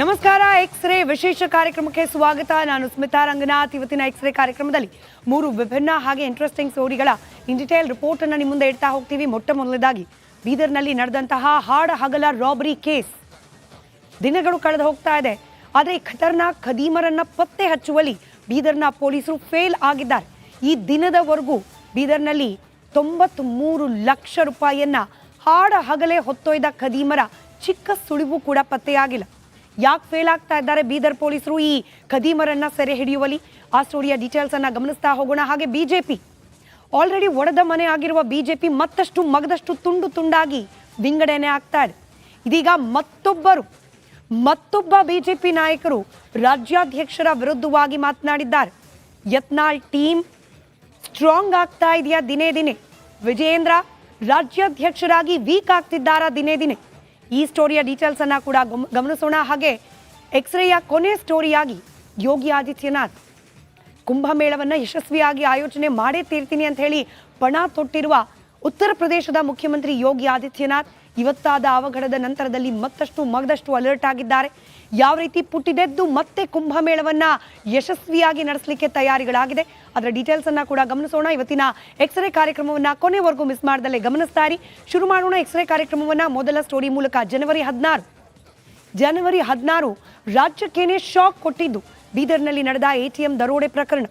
ನಮಸ್ಕಾರ ಎಕ್ಸ್ರೇ ವಿಶೇಷ ಕಾರ್ಯಕ್ರಮಕ್ಕೆ ಸ್ವಾಗತ. ನಾನು ಸ್ಮಿತಾ ರಂಗನಾಥ್. ಇವತ್ತಿನ ಎಕ್ಸ್ರೇ ಕಾರ್ಯಕ್ರಮದಲ್ಲಿ ಮೂರು ವಿಭಿನ್ನ ಹಾಗೆ ಇಂಟ್ರೆಸ್ಟಿಂಗ್ ಸ್ಟೋರಿಗಳ ಇನ್ ಡಿಟೇಲ್ ರಿಪೋರ್ಟ್ ಅನ್ನು ನಿಮ್ಮ ಮುಂದೆ ಇಡ್ತಾ ಹೋಗ್ತೀವಿ. ಮೊಟ್ಟ ಮೊದಲದಾಗಿ ಬೀದರ್ನಲ್ಲಿ ನಡೆದಂತಹ ಹಾಡ ಹಗಲ ರಾಬರಿ ಕೇಸ್ ದಿನಗಳು ಕಳೆದು ಹೋಗ್ತಾ ಇದೆ. ಆದರೆ ಖತರ್ನಾಕ್ ಖದೀಮರನ್ನ ಪತ್ತೆ ಹಚ್ಚುವಲ್ಲಿ ಬೀದರ್ನ ಪೊಲೀಸರು ಫೇಲ್ ಆಗಿದ್ದಾರೆ. ಈ ದಿನದವರೆಗೂ ಬೀದರ್ನಲ್ಲಿ ತೊಂಬತ್ಮೂರು ಲಕ್ಷ ರೂಪಾಯಿಯನ್ನ ಹಾಡ ಹಗಲೇ ಹೊತ್ತೊಯ್ದ ಖದೀಮರ ಚಿಕ್ಕ ಸುಳಿವು ಕೂಡ ಪತ್ತೆಯಾಗಿಲ್ಲ. ಯಾಕೆ ಫೇಲ್ ಆಗ್ತಾ ಇದ್ದಾರೆ? ಬೀದರ್ ಪೊಲೀಸರು ಈ ಖದೀಮರನ್ನ ಸೆರೆ ಹಿಡಿಯುವಲ್ಲಿ. ಆ ಸ್ಟೋರಿಯ ಡೀಟೇಲ್ಸ್ ಅನ್ನ ಗಮನಿಸ್ತಾ ಹೋಗೋಣ. ಹಾಗೆ ಬಿಜೆಪಿ ಆಲ್ರೆಡಿ ಒಡೆದ ಮನೆ ಆಗಿರುವ ಬಿಜೆಪಿ ಮತ್ತಷ್ಟು ಮಗದಷ್ಟು ತುಂಡು ತುಂಡಾಗಿ ವಿಂಗಡಣೆ ಆಗ್ತಾ ಇದೆ. ಇದೀಗ ಮತ್ತೊಬ್ಬರು, ಮತ್ತೊಬ್ಬ ಬಿಜೆಪಿ ನಾಯಕರು ರಾಜ್ಯಾಧ್ಯಕ್ಷರ ವಿರುದ್ಧವಾಗಿ ಮಾತನಾಡಿದ್ದಾರೆ. ಯತ್ನಾಳ್ ಟೀಮ್ ಸ್ಟ್ರಾಂಗ್ ಆಗ್ತಾ ಇದೆಯಾ ದಿನೇ ದಿನೇ? ವಿಜಯೇಂದ್ರ, ರಾಜ್ಯಾಧ್ಯಕ್ಷರಾಗಿ ವೀಕ್ ಆಗ್ತಿದ್ದಾರಾ ದಿನೇ ದಿನೇ? ಈ ಸ್ಟೋರಿಯ ಡೀಟೇಲ್ಸ್ ಅನ್ನ ಕೂಡ ಗಮ- ಗಮನಿಸೋಣ. ಹಾಗೆ ಎಕ್ಸ್ರೇಯ ಕೊನೆ ಸ್ಟೋರಿಯಾಗಿ ಯೋಗಿ ಆದಿತ್ಯನಾಥ್ ಕುಂಭಮೇಳವನ್ನ ಯಶಸ್ವಿಯಾಗಿ ಆಯೋಜನೆ ಮಾಡೇ ತೀರ್ತೀನಿ ಅಂತ ಹೇಳಿ ಪಣ ತೊಟ್ಟಿರುವ ಉತ್ತರ ಪ್ರದೇಶದ ಮುಖ್ಯಮಂತ್ರಿ ಯೋಗಿ ಆದಿತ್ಯನಾಥ್ ಇವತ್ತಾದ ಅವಘಡದ ನಂತರದಲ್ಲಿ ಮತ್ತಷ್ಟು ಮಗದಷ್ಟು ಅಲರ್ಟ್ ಆಗಿದ್ದಾರೆ. ಯಾವ ರೀತಿ ಪುಟ್ಟಿದೆದ್ದು ಮತ್ತೆ ಕುಂಭಮೇಳವನ್ನ ಯಶಸ್ವಿಯಾಗಿ ನಡೆಸಲಿಕ್ಕೆ ತಯಾರಿಗಳಾಗಿದೆ. ಅದರ ಡೀಟೇಲ್ಸ್ ಅನ್ನ ಕೂಡ ಗಮನಿಸೋಣ. ಇವತ್ತಿನ ಎಕ್ಸ್ರೇ ಕಾರ್ಯಕ್ರಮವನ್ನ ಕೊನೆವರೆಗೂ ಮಿಸ್ ಮಾಡ್ದಲ್ಲೇ ಗಮನಿಸ್ತಾ ಇರಿ ಶುರು ಮಾಡೋಣ ಎಕ್ಸ್ರೇ ಕಾರ್ಯಕ್ರಮವನ್ನ. ಮೊದಲ ಸ್ಟೋರಿ ಮೂಲಕ ಜನವರಿ ಹದಿನಾರು. ಜನವರಿ ಹದಿನಾರು ರಾಜ್ಯಕ್ಕೇನೆ ಶಾಕ್ ಕೊಟ್ಟಿದ್ದು. ಬೀದರ್ನಲ್ಲಿ ನಡೆದ ಎಟಿಎಂ ದರೋಡೆ ಪ್ರಕರಣ.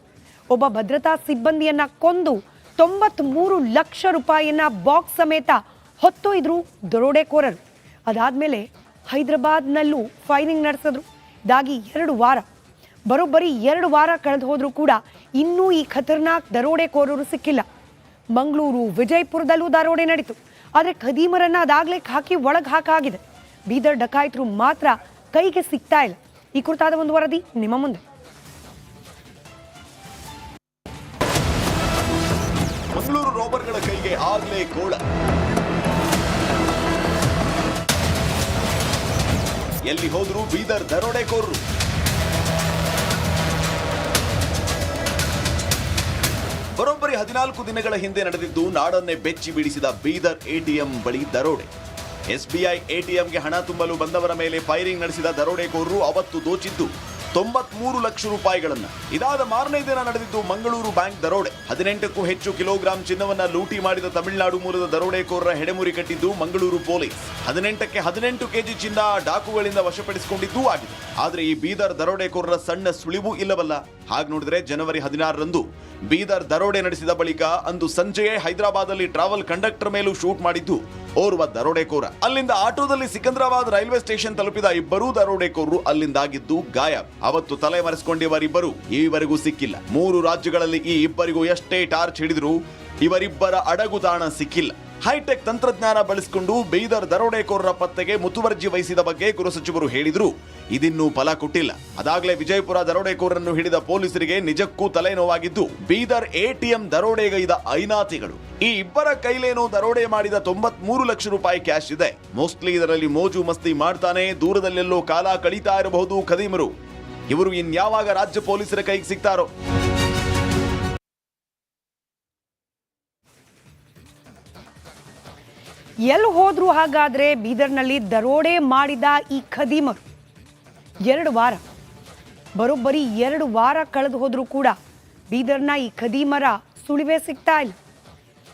ಒಬ್ಬ ಭದ್ರತಾ ಸಿಬ್ಬಂದಿಯನ್ನ ಕೊಂದು ತೊಂಬತ್ಮೂರು ಲಕ್ಷ ರೂಪಾಯಿಯನ್ನ ಬಾಕ್ಸ್ ಸಮೇತ ಹೊತ್ತೊಯ್ದರು ದರೋಡೆಕೋರರು. ಅದಾದ್ಮೇಲೆ ಹೈದರಾಬಾದ್ನಲ್ಲೂ ಫೈರಿಂಗ್ ನಡೆಸಿದ್ರು. ಇದಾಗಿ ಎರಡು ವಾರ. ಬರೋಬ್ಬರಿ ಎರಡು ವಾರ ಕಳೆದು ಹೋದರೂ ಕೂಡ ಇನ್ನೂ ಈ ಖತರ್ನಾಕ್ ದರೋಡೆಕೋರರು ಸಿಕ್ಕಿಲ್ಲ. ಮಂಗಳೂರು, ವಿಜಯಪುರದಲ್ಲೂ ದರೋಡೆ ನಡೀತು. ಆದರೆ ಖದೀಮರನ್ನು ಅದಾಗಲೇ ಹಾಕಿ ಒಳಗೆ ಹಾಕಾಗಿದೆ ಬೀದರ್ ಡಕಾಯಿತರು ಮಾತ್ರ ಕೈಗೆ ಸಿಗ್ತಾ ಇಲ್ಲ. ಈ ಕುರಿತಾದ ಒಂದು ವರದಿ ನಿಮ್ಮ ಮುಂದೆ. ಮಂಗಳೂರು ರೋಬರ್ಗಳ ಕೈಗೆ ಆಗ್ಲೇ ಗೋಳ. ಎಲ್ಲಿ ಹೋದ್ರು ಬೀದರ್ ದರೋಡೆಕೋರರು ಬರೋಬ್ಬರಿ ಹದಿನಾಲ್ಕು ದಿನಗಳ ಹಿಂದೆ ನಡೆದಿದ್ದು ನಾಡನ್ನೇ ಬೆಚ್ಚಿ ಬೀಳಿಸಿದ ಬೀದರ್ ಎಟಿಎಂ ಬಳಿ ದರೋಡೆ. ಎಸ್ಬಿಐ ಎಟಿಎಂಗೆ ಹಣ ತುಂಬಲು ಬಂದವರ ಮೇಲೆ ಫೈರಿಂಗ್ ನಡೆಸಿದ ದರೋಡೆಕೋರರು ಅವತ್ತು ದೋಚಿದ್ದು. ತೊಂಬತ್ಮೂರು ಲಕ್ಷ ರೂಪಾಯಿಗಳನ್ನ. ಇದಾದ ಮಾರನೇ ದಿನ ನಡೆದಿದ್ದು ಮಂಗಳೂರು ಬ್ಯಾಂಕ್ ದರೋಡೆ. ಹದಿನೆಂಟಕ್ಕೂ ಹೆಚ್ಚು ಕಿಲೋಗ್ರಾಂ ಚಿನ್ನವನ್ನ ಲೂಟಿ ಮಾಡಿದ ತಮಿಳುನಾಡು ಮೂಲದ ದರೋಡೆಕೋರರ ಹೆಡೆಮುರಿ ಕಟ್ಟಿದ್ದು ಮಂಗಳೂರು ಪೊಲೀಸ್. ಹದಿನೆಂಟಕ್ಕೆ ಹದಿನೆಂಟು ಕೆಜಿ ಚಿನ್ನ ಡಾಕುಗಳಿಂದ ವಶಪಡಿಸಿಕೊಂಡಿದ್ದೂ ಆಗಿದೆ. ಆದರೆ ಈ ಬೀದರ್ ದರೋಡೆಕೋರರ ಸಣ್ಣ ಸುಳಿವು ಇಲ್ಲವಲ್ಲ. ಹಾಗೆ ನೋಡಿದ್ರೆ ಜನವರಿ ಹದಿನಾರರಂದು ಬೀದರ್ ದರೋಡೆ ನಡೆಸಿದ ಬಳಿಕ ಅಂದು ಸಂಜೆಯೇ ಹೈದರಾಬಾದಲ್ಲಿ ಟ್ರಾವೆಲ್ ಕಂಡಕ್ಟರ್ ಮೇಲೂ ಶೂಟ್ ಮಾಡಿದ್ದು ಓರ್ವ ದರೋಡೆಕೋರ. ಅಲ್ಲಿಂದ ಆಟೋದಲ್ಲಿ ಸಿಕಂದ್ರಾಬಾದ್ ರೈಲ್ವೆ ಸ್ಟೇಷನ್ ತಲುಪಿದ ಇಬ್ಬರೂ ದರೋಡೆಕೋರರು ಅಲ್ಲಿಂದಾಗಿದ್ದು ಗಾಯ ಅವತ್ತು ತಲೆ ಮರೆಸಿಕೊಂಡಿವರಿಬ್ಬರು ಈವರೆಗೂ ಸಿಕ್ಕಿಲ್ಲ. ಮೂರು ರಾಜ್ಯಗಳಲ್ಲಿ ಈ ಇಬ್ಬರಿಗೂ ಎಷ್ಟೇ ಟಾರ್ಚ್ ಹಿಡಿದ್ರು ಇವರಿಬ್ಬರ ಅಡಗುದಾಣ ಸಿಕ್ಕಿಲ್ಲ. ಹೈಟೆಕ್ ತಂತ್ರಜ್ಞಾನ ಬಳಸಿಕೊಂಡು ಬೀದರ್ ದರೋಡೆಕೋರರ ಪತ್ತೆಗೆ ಮುತುವರ್ಜಿ ವಹಿಸಿದ ಬಗ್ಗೆ ಗೃಹ ಸಚಿವರು ಹೇಳಿದ್ರು. ಇದಿನ್ನೂ ಫಲ ಕೊಟ್ಟಿಲ್ಲ. ಅದಾಗಲೇ ವಿಜಯಪುರ ದರೋಡೆಕೋರರನ್ನು ಹಿಡಿದ ಪೊಲೀಸರಿಗೆ ನಿಜಕ್ಕೂ ತಲೆನೋವಾಗಿದ್ದು, ಬೀದರ್ ಎಟಿಎಂ ದರೋಡೆಗೈದ ಐನಾತಿಗಳು ಈ ಇಬ್ಬರ ಕೈಲೇನೋ ದರೋಡೆ ಮಾಡಿದ ತೊಂಬತ್ಮೂರು ಲಕ್ಷ ರೂಪಾಯಿ ಕ್ಯಾಶ್ ಇದೆ. ಮೋಸ್ಟ್ಲಿ ಇದರಲ್ಲಿ ಮೋಜು ಮಸ್ತಿ ಮಾಡ್ತಾನೆ, ದೂರದಲ್ಲೆಲ್ಲೋ ಕಾಲ ಕಳೀತಾ ಇರಬಹುದು ಖದೀಮರು ಇವರು ಇನ್ಯಾವಾಗ ರಾಜ್ಯ ಪೊಲೀಸರ ಕೈಗೆ ಸಿಗ್ತಾರೋ? ಎಲ್ಲಿ ಹೋದ್ರು ಹಾಗಾದ್ರೆ ಬೀದರ್ನಲ್ಲಿ ದರೋಡೆ ಮಾಡಿದ ಈ ಖದೀಮರು. ಎರಡು ವಾರ, ಬರೋಬ್ಬರಿ ಎರಡು ವಾರ ಕಳೆದು ಹೋದರೂ ಕೂಡ ಬೀದರ್ನ ಈ ಖದೀಮರ ಸುಳಿವೇ ಸಿಗ್ತಾ ಇಲ್ಲ.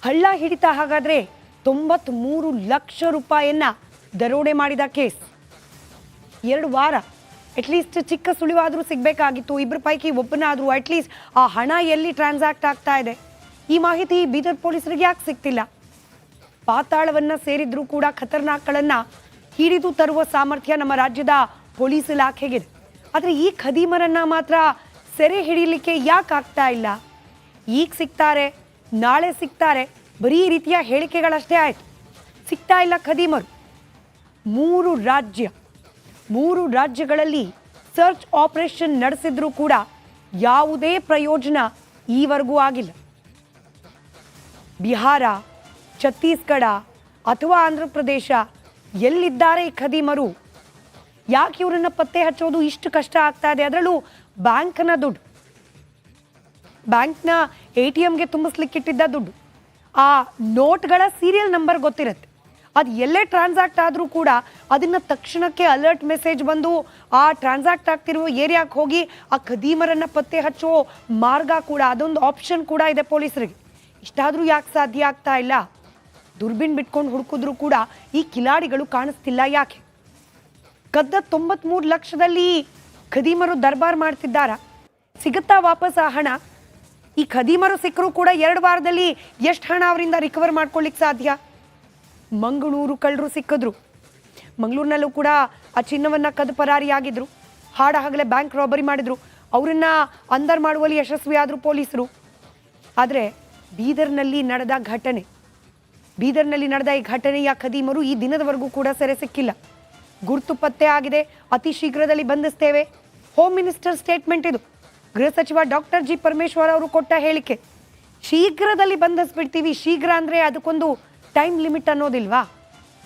ಹಳ್ಳ ಹಿಡಿತ ಹಾಗಾದ್ರೆ ತೊಂಬತ್ಮೂರು ಲಕ್ಷ ರೂಪಾಯಿಯನ್ನ ದರೋಡೆ ಮಾಡಿದ ಕೇಸ್. ಎರಡು ವಾರ ಅಟ್ಲೀಸ್ಟ್ ಚಿಕ್ಕ ಸುಳಿವಾದರೂ ಸಿಗಬೇಕಾಗಿತ್ತು. ಇಬ್ಬರ ಪೈಕಿ ಒಬ್ಬನಾದರೂ ಅಟ್ಲೀಸ್ಟ್ ಆ ಹಣ ಎಲ್ಲಿ ಟ್ರಾನ್ಸಾಕ್ಟ್ ಆಗ್ತಾ ಇದೆ? ಈ ಮಾಹಿತಿ ಬೀದರ್ ಪೊಲೀಸರಿಗೆ ಯಾಕೆ ಸಿಗ್ತಿಲ್ಲ? ಪಾತಾಳವನ್ನ ಸೇರಿದ್ರೂ ಕೂಡ ಖತರ್ನಾಕ್ಗಳನ್ನ ಹಿಡಿದು ತರುವ ಸಾಮರ್ಥ್ಯ ನಮ್ಮ ರಾಜ್ಯದ ಪೊಲೀಸ್ ಇಲಾಖೆಗಿದೆ. ಆದರೆ ಈ ಖದೀಮರನ್ನ ಮಾತ್ರ ಸೆರೆ ಹಿಡಿಯಲಿಕ್ಕೆ ಯಾಕೆ ಆಗ್ತಾ ಇಲ್ಲ? ಈಗ ಸಿಗ್ತಾರೆ ನಾಳೆ ಸಿಗ್ತಾರೆ ಬರೀ ರೀತಿಯ ಹೇಳಿಕೆಗಳಷ್ಟೇ ಆಯ್ತು. ಸಿಗ್ತಾ ಇಲ್ಲ ಖದೀಮರು. ಮೂರು ರಾಜ್ಯ, ಮೂರು ರಾಜ್ಯಗಳಲ್ಲಿ ಸರ್ಚ್ ಆಪರೇಷನ್ ನಡೆಸಿದ್ರೂ ಕೂಡ ಯಾವುದೇ ಪ್ರಯೋಜನ ಈವರೆಗೂ ಆಗಿಲ್ಲ. ಬಿಹಾರ ಛತ್ತೀಸ್ಗಢ ಅಥವಾ ಆಂಧ್ರ ಪ್ರದೇಶ ಎಲ್ಲಿದ್ದಾರೆ ಈ ಖದೀಮರು? ಯಾಕೆ ಇವರನ್ನ ಪತ್ತೆ ಹಚ್ಚೋದು ಇಷ್ಟು ಕಷ್ಟ ಆಗ್ತಾ ಇದೆ? ಅದರಲ್ಲೂ ಬ್ಯಾಂಕ್ನ ದುಡ್ಡು. ಬ್ಯಾಂಕ್ನ ಎ ಟಿ ಎಮ್ಗೆ ತುಂಬಿಸ್ಲಿಕ್ಕಿಟ್ಟಿದ್ದ ದುಡ್ಡು. ಆ ನೋಟ್ಗಳ ಸೀರಿಯಲ್ ನಂಬರ್ ಗೊತ್ತಿರುತ್ತೆ. ಅದು ಎಲ್ಲೇ ಟ್ರಾನ್ಸಾಕ್ಟ್ ಆದರೂ ಕೂಡ ಅದನ್ನು ತಕ್ಷಣಕ್ಕೆ ಅಲರ್ಟ್ ಮೆಸೇಜ್ ಬಂದು ಆ ಟ್ರಾನ್ಸಾಕ್ಟ್ ಆಗ್ತಿರುವ ಏರಿಯಾಕ್ಕೆ ಹೋಗಿ ಆ ಖದೀಮರನ್ನು ಪತ್ತೆ ಹಚ್ಚೋ ಮಾರ್ಗ ಕೂಡ ಅದೊಂದು ಆಪ್ಷನ್ ಕೂಡ ಇದೆ ಪೊಲೀಸರಿಗೆ. ಇಷ್ಟಾದರೂ ಯಾಕೆ ಸಾಧ್ಯ ಆಗ್ತಾ ಇಲ್ಲ? ದುರ್ಬಿನ್ ಬಿಟ್ಕೊಂಡು ಹುಡುಕಿದ್ರು ಕೂಡ ಈ ಕಿಲಾಡಿಗಳು ಕಾಣಿಸ್ತಿಲ್ಲ ಯಾಕೆ? ಕದ್ದ ತೊಂಬತ್ಮೂರು ಲಕ್ಷದಲ್ಲಿ ಖದೀಮರು ದರ್ಬಾರ್ ಮಾಡ್ತಿದ್ದಾರ? ಸಿಗುತ್ತಾ ವಾಪಸ್ ಆ ಹಣ? ಈ ಖದೀಮರು ಸಿಕ್ಕರೂ ಕೂಡ ಎರಡು ವಾರದಲ್ಲಿ ಎಷ್ಟು ಹಣ ಅವರಿಂದ ರಿಕವರ್ ಮಾಡ್ಕೊಳ್ಳಿಕ್ಕೆ ಸಾಧ್ಯ? ಮಂಗಳೂರು ಕಳ್ಳರು ಸಿಕ್ಕಿದ್ರು. ಮಂಗಳೂರಿನಲ್ಲೂ ಕೂಡ ಆ ಚಿನ್ನವನ್ನು ಕದ್ದು ಪರಾರಿಯಾಗಿದ್ರು ಹಾಡ ಹಗಲೇ ಬ್ಯಾಂಕ್ ರಾಬರಿ ಮಾಡಿದ್ರು. ಅವರನ್ನ ಅಂದರ್ ಮಾಡುವಲ್ಲಿ ಯಶಸ್ವಿಯಾದರು ಪೊಲೀಸರು. ಆದರೆ ಬೀದರ್ನಲ್ಲಿ ನಡೆದ ಘಟನೆ. ಬೀದರ್ನಲ್ಲಿ ನಡೆದ ಈ ಘಟನೆಯ ಖದೀಮರು ಈ ದಿನದವರೆಗೂ ಕೂಡ ಸೆರೆ ಸಿಕ್ಕಿಲ್ಲ. ಗುರುತು ಪತ್ತೆ ಆಗಿದೆ. ಅತಿ ಶೀಘ್ರದಲ್ಲಿ ಬಂಧಿಸ್ತೇವೆ. ಹೋಮ್ ಮಿನಿಸ್ಟರ್ ಸ್ಟೇಟ್ಮೆಂಟ್ ಇದು. ಗೃಹ ಸಚಿವ ಡಾಕ್ಟರ್ ಜಿ ಪರಮೇಶ್ವರ್ ಅವರು ಕೊಟ್ಟ ಹೇಳಿಕೆ. ಶೀಘ್ರದಲ್ಲಿ ಬಂಧಿಸ್ಬಿಡ್ತೀವಿ. ಶೀಘ್ರ ಅಂದರೆ ಅದಕ್ಕೊಂದು ಟೈಮ್ ಲಿಮಿಟ್ ಅನ್ನೋದಿಲ್ವಾ?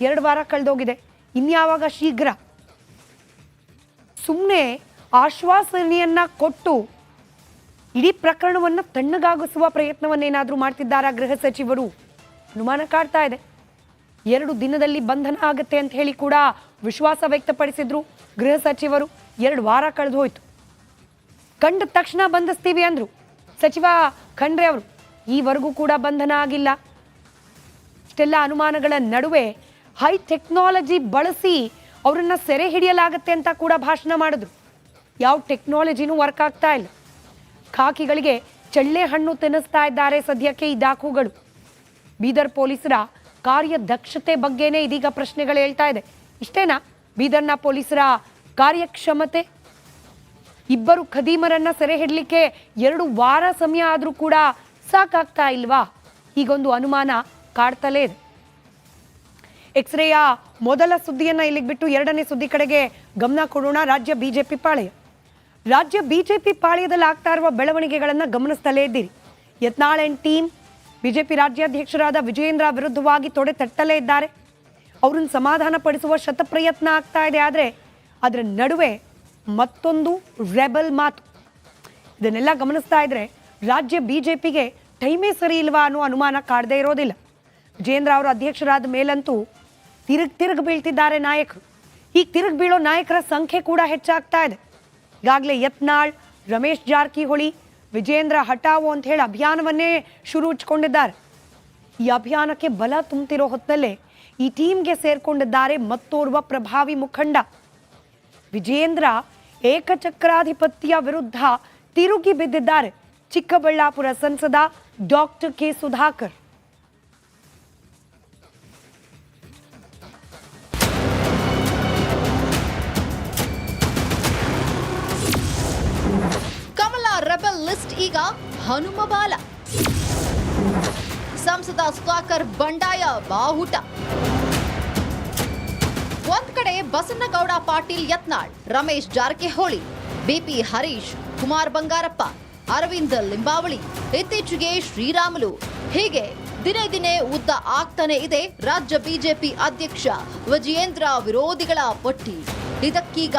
ಎರಡು ವಾರ ಕಳೆದೋಗಿದೆ. ಇನ್ಯಾವಾಗ ಶೀಘ್ರ? ಸುಮ್ಮನೆ ಆಶ್ವಾಸನೆಯನ್ನ ಕೊಟ್ಟು ಇಡೀ ಪ್ರಕರಣವನ್ನು ತಣ್ಣಗಾಗಿಸುವ ಪ್ರಯತ್ನವನ್ನೇನಾದರೂ ಮಾಡ್ತಿದ್ದಾರಾ ಗೃಹ ಸಚಿವರು? ಅನುಮಾನ ಕಾಡ್ತಾ ಇದೆ. ಎರಡು ದಿನದಲ್ಲಿ ಬಂಧನ ಆಗುತ್ತೆ ಅಂತ ಹೇಳಿ ಕೂಡ ವಿಶ್ವಾಸ ವ್ಯಕ್ತಪಡಿಸಿದ್ರು ಗೃಹ ಸಚಿವರು. ಎರಡು ವಾರ ಕಳೆದು ಹೋಯ್ತು. ಕಂಡ ತಕ್ಷಣ ಬಂಧಿಸ್ತೀವಿ ಅಂದ್ರು. ಸಚಿವ ಖಂಡ್ರೆ ಅವರು, ಈವರೆಗೂ ಕೂಡ ಬಂಧನ ಆಗಿಲ್ಲ. ಇಷ್ಟೆಲ್ಲ ಅನುಮಾನಗಳ ನಡುವೆ ಹೈ ಟೆಕ್ನಾಲಜಿ ಬಳಸಿ ಅವರನ್ನ ಸೆರೆ ಹಿಡಿಯಲಾಗುತ್ತೆ ಅಂತ ಕೂಡ ಭಾಷಣ ಮಾಡಿದ್ರು. ಯಾವ ಟೆಕ್ನಾಲಜಿನೂ ವರ್ಕ್ ಆಗ್ತಾ ಇಲ್ಲ. ಖಾಕಿಗಳಿಗೆ ಚಳ್ಳೆ ಹಣ್ಣು ತಿನ್ನಿಸ್ತಾ ಇದ್ದಾರೆ ಸದ್ಯಕ್ಕೆ ಈ ಡಾಕುಗಳು ಬೀದರ್ ಪೊಲೀಸರ ಕಾರ್ಯದಕ್ಷತೆ ಬಗ್ಗೆನೇ ಇದೀಗ ಪ್ರಶ್ನೆಗಳು ಹೇಳ್ತಾ ಇದೆ. ಇಷ್ಟೇನಾ? ಬೀದರ್ನ ಪೊಲೀಸರ ಕಾರ್ಯಕ್ಷಮತೆ? ಇಬ್ಬರು ಖದೀಮರನ್ನ ಸೆರೆ ಹಿಡಲಿಕ್ಕೆ ಎರಡು ವಾರ ಸಮಯ ಆದರೂ ಕೂಡ ಸಾಕಾಗ್ತಾ ಇಲ್ವಾ? ಹೀಗೊಂದು ಅನುಮಾನ ಕಾಡ್ತಲೇ ಇದೆ. ಎಕ್ಸ್ರೇಯ ಮೊದಲ ಸುದ್ದಿಯನ್ನ ಇಲ್ಲಿಗೆ ಬಿಟ್ಟು ಎರಡನೇ ಸುದ್ದಿ ಕಡೆಗೆ ಗಮನ ಕೊಡೋಣ. ರಾಜ್ಯ ಬಿಜೆಪಿ ಪಾಳೆಯ. ರಾಜ್ಯ ಬಿಜೆಪಿ ಪಾಳ್ಯದಲ್ಲಿ ಆಗ್ತಾ ಇರುವ ಬೆಳವಣಿಗೆಗಳನ್ನು ಗಮನಿಸ್ತಲೇ ಇದ್ದೀರಿ. ಯತ್ನಾಳ್ ಅಂಡ್ ಟೀಮ್ ಬಿಜೆಪಿ ರಾಜ್ಯಾಧ್ಯಕ್ಷರಾದ ವಿಜಯೇಂದ್ರ ವಿರುದ್ಧವಾಗಿ ತೊಡೆ ತಟ್ಟಲೇ ಇದ್ದಾರೆ. ಅವರನ್ನು ಸಮಾಧಾನ ಪಡಿಸುವ ಶತಪ್ರಯತ್ನ ಆಗ್ತಾ ಇದೆ, ಆದರೆ ಅದರ ನಡುವೆ ಮತ್ತೊಂದು ರೆಬಲ್ ಮಾತು. ಇದನ್ನೆಲ್ಲ ಗಮನಿಸ್ತಾ ಇದ್ರೆ ರಾಜ್ಯ ಬಿಜೆಪಿಗೆ ಟೈಮೇ ಸರಿ ಇಲ್ವಾ ಅನ್ನೋ ಅನುಮಾನ ಕಾಡದೇ ಇರೋದಿಲ್ಲ. ವಿಜೇಂದ್ರ ಅವರ ಅಧ್ಯಕ್ಷರಾದ ಮೇಲಂತೂ ತಿರುಗ್ ತಿರುಗ್ ಬೀಳ್ತಿದ್ದಾರೆ ನಾಯಕರು. ಈಗ ತಿರುಗ್ ಬೀಳೋ ನಾಯಕರ ಸಂಖ್ಯೆ ಕೂಡ ಹೆಚ್ಚಾಗ್ತಾ ಇದೆ. ಈಗಾಗಲೇ ಯತ್ನಾಳ್, ರಮೇಶ್ ಜಾರಕಿಹೊಳಿ ವಿಜೇಂದ್ರ ಹಟಾವೋ ಅಂತ ಹೇಳಿ ಅಭಿಯಾನವನ್ನೇ ಶುರು ಹಚ್ಕೊಂಡಿದ್ದಾರೆ ಈ ಅಭಿಯಾನಕ್ಕೆ ಬಲ ತುಂಬುತ್ತಿರೋ ಹೊತ್ತಲ್ಲೇ ಈ ಟೀಮ್ಗೆ ಸೇರ್ಕೊಂಡಿದ್ದಾರೆ ಮತ್ತೋರ್ವ ಪ್ರಭಾವಿ ಮುಖಂಡ. ವಿಜೇಂದ್ರ ಏಕಚಕ್ರಾಧಿಪತ್ಯ ವಿರುದ್ಧ ತಿರುಗಿ ಬಿದ್ದಿದ್ದಾರೆ ಚಿಕ್ಕಬಳ್ಳಾಪುರ ಸಂಸದ doctor K Sudhakar. Rebel list ಈಗ ಹನುಮ ಬಾಲ. ಸಂಸದ ಸುಧಾಕರ್ ಬಂಡಾಯ ಬಾಹುಟ. ಒಂದ್ ಕಡೆ ಬಸನ್ನಗೌಡ ಪಾಟೀಲ್ ಯತ್ನಾಳ್, ರಮೇಶ್ ಜಾರಕಿಹೊಳಿ, ಬಿಪಿ ಹರೀಶ್, ಕುಮಾರ್ ಬಂಗಾರಪ್ಪ, ಅರವಿಂದ್ ಲಿಂಬಾವಳಿ, ಇತ್ತೀಚೆಗೆ ಶ್ರೀರಾಮುಲು. ಹೀಗೆ ದಿನೇ ದಿನೇ ಉದ್ದ ಆಗ್ತಾನೆ ಇದೆ ರಾಜ್ಯ ಬಿಜೆಪಿ ಅಧ್ಯಕ್ಷ ವಿಜಯೇಂದ್ರ ವಿರೋಧಿಗಳ ಪಟ್ಟಿ. ಇದಕ್ಕೀಗ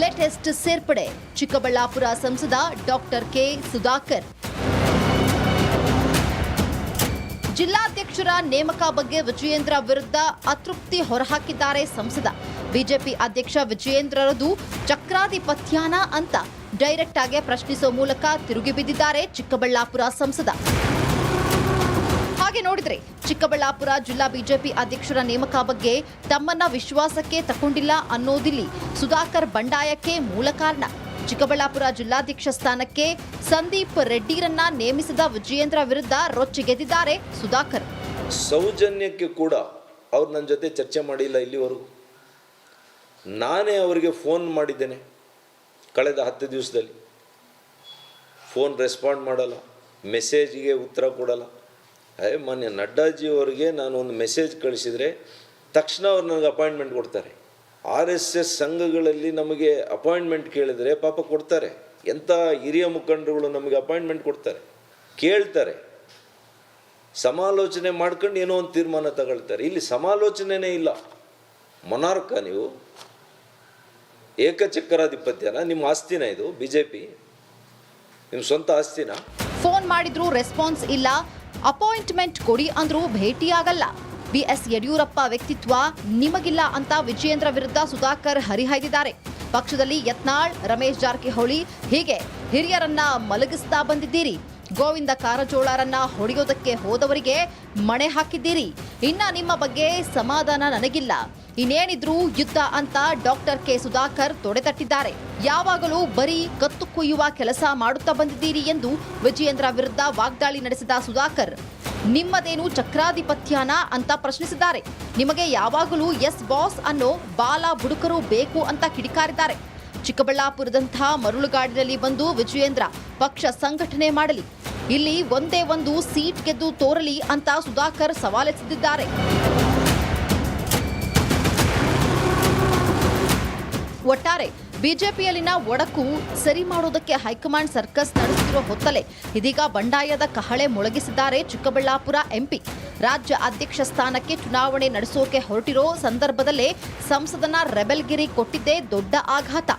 ಲೇಟೆಸ್ಟ್ ಸೇರ್ಪಡೆ. ಚಿಕ್ಕಬಳ್ಳಾಪುರ ಸಂಸದ ಡಾಕ್ಟರ್ ಕೆ ಸುಧಾಕರ್. ಜಿಲ್ಲಾಧ್ಯಕ್ಷರ ನೇಮಕ ಬಗ್ಗೆ ವಿಜಯೇಂದ್ರ ವಿರುದ್ಧ ಅತೃಪ್ತಿ ಹೊರಹಾಕಿದ್ದಾರೆ ಸಂಸದ. ಬಿಜೆಪಿ ಅಧ್ಯಕ್ಷ ವಿಜಯೇಂದ್ರರದು ಚಕ್ರಾಧಿಪತ್ಯಾನ ಅಂತ. ಡೈರೆಕ್ಟ್ ಆಗಿ ಪ್ರಶ್ನಿಸೋ ಮೂಲಕ ತಿರುಗಿ ಬಿದ್ದಿದ್ದಾರೆ ಚಿಕ್ಕಬಳ್ಳಾಪುರ ಸಂಸದ. ಹಾಗೆ ನೋಡಿದ್ರೆ ಚಿಕ್ಕಬಳ್ಳಾಪುರ ಜಿಲ್ಲಾ ಬಿಜೆಪಿ ಅಧ್ಯಕ್ಷರ ನೇಮಕ ಬಗ್ಗೆ ತಮ್ಮನ್ನ ವಿಶ್ವಾಸಕ್ಕೆ ತಕೊಂಡಿಲ್ಲ ಅನ್ನೋದಿಲ್ಲಿ ಸುಧಾಕರ್ ಬಂಡಾಯಕ್ಕೆ ಮೂಲ ಕಾರಣ. ಚಿಕ್ಕಬಳ್ಳಾಪುರ ಜಿಲ್ಲಾಧ್ಯಕ್ಷ ಸ್ಥಾನಕ್ಕೆ ಸಂದೀಪ್ ರೆಡ್ಡಿರನ್ನ ನೇಮಿಸಿದ ವಿಜಯೇಂದ್ರ ವಿರುದ್ಧ ರೊಚ್ಚಿಗೆದ್ದಿದ್ದಾರೆ ಸುಧಾಕರ್. ಸೌಜನ್ಯಕ್ಕೆ ಕೂಡ ಅವ್ರು ನನ್ನ ಜೊತೆ ಚರ್ಚೆ ಮಾಡಿಲ್ಲ ಇಲ್ಲಿವರೆಗೂ. ನಾನೇ ಅವರಿಗೆ ಫೋನ್ ಮಾಡಿದ್ದೇನೆ ಕಳೆದ ಹತ್ತು ದಿವಸದಲ್ಲಿ. ಫೋನ್ ರೆಸ್ಪಾಂಡ್ ಮಾಡಲ್ಲ, ಮೆಸೇಜ್ಗೆ ಉತ್ತರ ಕೊಡಲ್ಲ. ಅಯ್ಯ ಮಾನ್ಯ, ನಡ್ಡಾಜಿ ಅವರಿಗೆ ನಾನು ಒಂದು ಮೆಸೇಜ್ ಕಳಿಸಿದರೆ ತಕ್ಷಣ ಅವ್ರು ನನಗೆ ಅಪಾಯಿಂಟ್ಮೆಂಟ್ ಕೊಡ್ತಾರೆ. ಆರ್ ಎಸ್ ಎಸ್ ಸಂಘಗಳಲ್ಲಿ ನಮಗೆ ಅಪಾಯಿಂಟ್ಮೆಂಟ್ ಕೇಳಿದರೆ ಪಾಪ ಕೊಡ್ತಾರೆ. ಎಂಥ ಹಿರಿಯ ಮುಖಂಡರುಗಳು ನಮಗೆ ಅಪಾಯಿಂಟ್ಮೆಂಟ್ ಕೊಡ್ತಾರೆ. ಕೇಳ್ತಾರೆ. ಸಮಾಲೋಚನೆ ಮಾಡ್ಕೊಂಡು ಏನೋ ಒಂದು ತೀರ್ಮಾನ ತಗೊಳ್ತಾರೆ. ಇಲ್ಲಿ ಸಮಾಲೋಚನೆನೇ ಇಲ್ಲ. ಮೊನಾರ್ಕ ನೀವು ಏಕಚಕ್ರಾಧಿಪತ್ಯನ, ನಿಮ್ಮ ಆಸ್ತಿನ ಇದು ಬಿ ಜೆ ಪಿ ನಿಮ್ಮ ಸ್ವಂತ ಆಸ್ತಿನ? ಫೋನ್ ಮಾಡಿದ್ರು ರೆಸ್ಪಾನ್ಸ್ ಇಲ್ಲ. ಅಪಾಯಿಂಟ್ಮೆಂಟ್ ಕೊಡಿ ಅಂದ್ರೂ ಭೇಟಿಯಾಗಲ್ಲ. ಬಿಎಸ್ ಯಡಿಯೂರಪ್ಪ ವ್ಯಕ್ತಿತ್ವ ನಿಮಗಿಲ್ಲ ಅಂತ ವಿಜಯೇಂದ್ರ ವಿರುದ್ಧ ಸುಧಾಕರ್ ಹರಿಹಾಯ್ದಿದ್ದಾರೆ. ಪಕ್ಷದಲ್ಲಿ ಯತ್ನಾಳ್, ರಮೇಶ್ ಜಾರಕಿಹೊಳಿ ಹೀಗೆ ಹಿರಿಯರನ್ನ ಮಲಗಿಸ್ತಾ ಬಂದಿದ್ದೀರಿ. ಗೋವಿಂದ ಕಾರಜೋಳರನ್ನ ಹೊಡೆಯೋದಕ್ಕೆ ಹೋದವರಿಗೆ ಮಣೆ ಹಾಕಿದ್ದೀರಿ. ಇನ್ನ ನಿಮ್ಮ ಬಗ್ಗೆ ಸಮಾಧಾನ ನನಗಿಲ್ಲ. ಇನ್ನೇನಿದ್ರೂ ಯುದ್ಧ ಅಂತ ಡಾಕ್ಟರ್ ಕೆ ಸುಧಾಕರ್ ತೊಡೆತಟ್ಟಿದ್ದಾರೆ. ಯಾವಾಗಲೂ ಬರೀ ಕತ್ತು ಕುಯ್ಯುವ ಕೆಲಸ ಮಾಡುತ್ತಾ ಬಂದಿದ್ದೀರಿ ಎಂದು ವಿಜಯೇಂದ್ರ ವಿರುದ್ಧ ವಾಗ್ದಾಳಿ ನಡೆಸಿದ ಸುಧಾಕರ್. ನಿಮ್ಮದೇನು ಚಕ್ರಾಧಿಪತ್ಯನ ಅಂತ ಪ್ರಶ್ನಿಸಿದ್ದಾರೆ. ನಿಮಗೆ ಯಾವಾಗಲೂ ಎಸ್ ಬಾಸ್ ಅನ್ನೋ ಬಾಲ ಬುಡುಕರು ಬೇಕು ಅಂತ ಕಿಡಿಕಾರಿದ್ದಾರೆ. ಚಿಕ್ಕಬಳ್ಳಾಪುರದಂತಹ ಮರುಳುಗಾಡಿನಲ್ಲಿ ಬಂದು ವಿಜಯೇಂದ್ರ ಪಕ್ಷ ಸಂಘಟನೆ ಮಾಡಲಿ. ಇಲ್ಲಿ ಒಂದೇ ಒಂದು ಸೀಟ್ ಗೆದ್ದು ತೋರಲಿ ಅಂತ ಸುಧಾಕರ್ ಸವಾಲೆಸೆದಿದ್ದಾರೆ. ಒಟ್ಟಾರೆ ಬಿಜೆಪಿಯಲ್ಲಿನ ಒಡಕು ಸರಿ ಮಾಡೋದಕ್ಕೆ ಹೈಕಮಾಂಡ್ ಸರ್ಕಸ್ ನಡೆಸುತ್ತಿರುವ ಹೊತ್ತಲೇ ಇದೀಗ ಬಂಡಾಯದ ಕಹಳೆ ಮೊಳಗಿಸಿದ್ದಾರೆ ಚಿಕ್ಕಬಳ್ಳಾಪುರ ಎಂಪಿ. ರಾಜ್ಯ ಅಧ್ಯಕ್ಷ ಸ್ಥಾನಕ್ಕೆ ಚುನಾವಣೆ ನಡೆಸೋಕೆ ಹೊರಟಿರೋ ಸಂದರ್ಭದಲ್ಲೇ ಸಂಸದನ ರೆಬೆಲ್ಗಿರಿ ಕೊಟ್ಟಿದ್ದೇ ದೊಡ್ಡ ಆಘಾತ.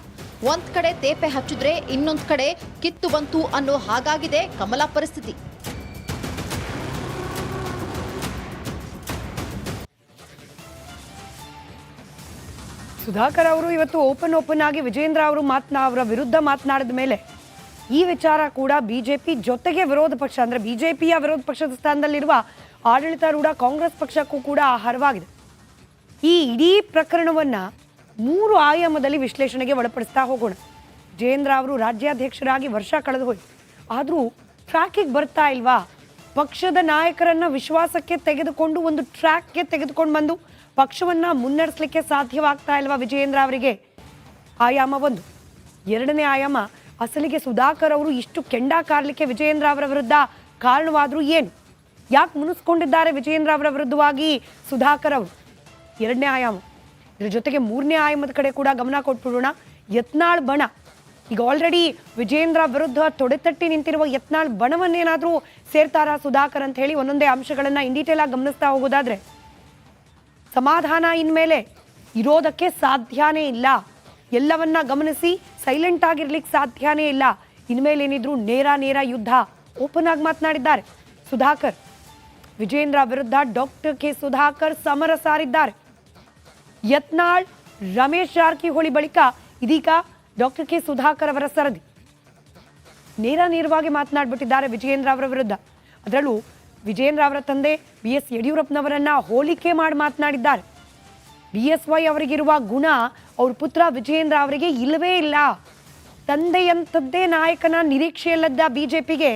ಒಂದ್ ಕಡೆ ತೇಪೆ ಹಚ್ಚಿದ್ರೆ ಇನ್ನೊಂದು ಕಡೆ ಕಿತ್ತು ಬಂತು ಅನ್ನೋ ಹಾಗಾಗಿದೆ ಕಮಲ ಪರಿಸ್ಥಿತಿ. ಸುಧಾಕರ್ ಅವರು ಇವತ್ತು ಓಪನ್ ಓಪನ್ ಆಗಿ ವಿಜೇಂದ್ರ ಅವರು ಮಾತನಾ ಅವರ ವಿರುದ್ಧ ಮಾತನಾಡಿದ ಮೇಲೆ ಈ ವಿಚಾರ ಕೂಡ ಬಿಜೆಪಿ ಜೊತೆಗೆ ವಿರೋಧ ಪಕ್ಷ, ಅಂದ್ರೆ ಬಿಜೆಪಿಯ ವಿರೋಧ ಪಕ್ಷದ ಸ್ಥಾನದಲ್ಲಿರುವ ಆಡಳಿತಾರೂಢ ಕಾಂಗ್ರೆಸ್ ಪಕ್ಷಕ್ಕೂ ಕೂಡ ಆಹಾರವಾಗಿದೆ ಈ ಇಡೀ ಪ್ರಕರಣವನ್ನ ಮೂರು ಆಯಾಮದಲ್ಲಿ ವಿಶ್ಲೇಷಣೆಗೆ ಒಳಪಡಿಸ್ತಾ ಹೋಗೋಣ. ಜಯೇಂದ್ರ ಅವರು ರಾಜ್ಯಾಧ್ಯಕ್ಷರಾಗಿ ವರ್ಷ ಕಳೆದು ಹೋಯ್ತು. ಆದರೂ ಟ್ರ್ಯಾಕಿಗೆ ಬರ್ತಾ ಇಲ್ವಾ? ಪಕ್ಷದ ನಾಯಕರನ್ನ ವಿಶ್ವಾಸಕ್ಕೆ ತೆಗೆದುಕೊಂಡು ಒಂದು ಟ್ರ್ಯಾಕ್ಗೆ ತೆಗೆದುಕೊಂಡು ಬಂದು ಪಕ್ಷವನ್ನ ಮುನ್ನಡೆಸಲಿಕ್ಕೆ ಸಾಧ್ಯವಾಗ್ತಾ ಇಲ್ವಾ ವಿಜಯೇಂದ್ರ ಅವರಿಗೆ? ಆಯಾಮ ಒಂದು. ಎರಡನೇ ಆಯಾಮ, ಅಸಲಿಗೆ ಸುಧಾಕರ್ ಅವರು ಇಷ್ಟು ಕೆಂಡ ಕಾರ್ಲಿಕ್ಕೆ ವಿಜಯೇಂದ್ರ ಅವರ ವಿರುದ್ಧ ಕಾರಣವಾದ್ರು ಏನು? ಯಾಕೆ ಮುನಿಸ್ಕೊಂಡಿದ್ದಾರೆ ವಿಜಯೇಂದ್ರ ಅವರ ವಿರುದ್ಧವಾಗಿ ಸುಧಾಕರ್ ಅವರು? ಎರಡನೇ ಆಯಾಮ. ಇದ್ರ ಜೊತೆಗೆ ಮೂರನೇ ಆಯಾಮದ ಕಡೆ ಕೂಡ ಗಮನ ಕೊಟ್ಬಿಡೋಣ. ಯತ್ನಾಳ್ ಬಣ. ಈಗ ಆಲ್ರೆಡಿ ವಿಜೇಂದ್ರ ವಿರುದ್ಧ ತೊಡೆತಟ್ಟಿ ನಿಂತಿರುವ ಯತ್ನಾಳ್ ಬಣವನ್ನೇನಾದರೂ ಸೇರ್ತಾರಾ ಸುಧಾಕರ್ ಅಂತ ಹೇಳಿ ಒಂದೊಂದೇ ಅಂಶಗಳನ್ನ ಇನ್ ಡೀಟೇಲ್ ಆಗಿ ಗಮನಿಸ್ತಾ ಹೋಗೋದಾದ್ರೆ? ಸಮಾಧಾನ ಇನ್ಮೇಲೆ ಇರೋದಕ್ಕೆ ಸಾಧ್ಯನೇ ಇಲ್ಲ. ಎಲ್ಲವನ್ನ ಗಮನಿಸಿ ಸೈಲೆಂಟ್ ಆಗಿರ್ಲಿಕ್ಕೆ ಸಾಧ್ಯನೇ ಇಲ್ಲ. ಇನ್ಮೇಲೆ ಏನಿದ್ರು ನೇರ ನೇರ ಯುದ್ಧ. ಓಪನ್ ಆಗಿ ಮಾತನಾಡಿದ್ದಾರೆ. ಸುಧಾಕರ್. ವಿಜೇಂದ್ರ ವಿರುದ್ಧ ಡಾಕ್ಟರ್ ಕೆ ಸುಧಾಕರ್ ಸಮರ ಸಾರಿದ್ದಾರೆ. ಯತ್ನಾಳ್, ರಮೇಶ್ ಜಾರಕಿಹೊಳಿ ಬಳಿಕ ಇದೀಗ ಡಾಕ್ಟರ್ ಕೆ ಸುಧಾಕರ್ ಅವರ ಸರದಿ. ನೇರ ನೇರವಾಗಿ ಮಾತನಾಡ್ಬಿಟ್ಟಿದ್ದಾರೆ ವಿಜಯೇಂದ್ರ ಅವರ ವಿರುದ್ಧ. ಅದರಲ್ಲೂ ವಿಜಯೇಂದ್ರ ಅವರ ತಂದೆ ಬಿ ಎಸ್ ಯಡಿಯೂರಪ್ಪನವರನ್ನ ಹೋಲಿಕೆ ಮಾಡಿ ಮಾತನಾಡಿದ್ದಾರೆ. ಬಿ ಎಸ್ ವೈ ಅವರಿಗಿರುವ ಗುಣ ಅವ್ರ ಪುತ್ರ ವಿಜಯೇಂದ್ರ ಅವರಿಗೆ ಇಲ್ಲವೇ ಇಲ್ಲ. ತಂದೆಯಂಥದ್ದೇ ನಾಯಕನ ನಿರೀಕ್ಷೆಯಲ್ಲದ್ದ ಬಿಜೆಪಿಗೆ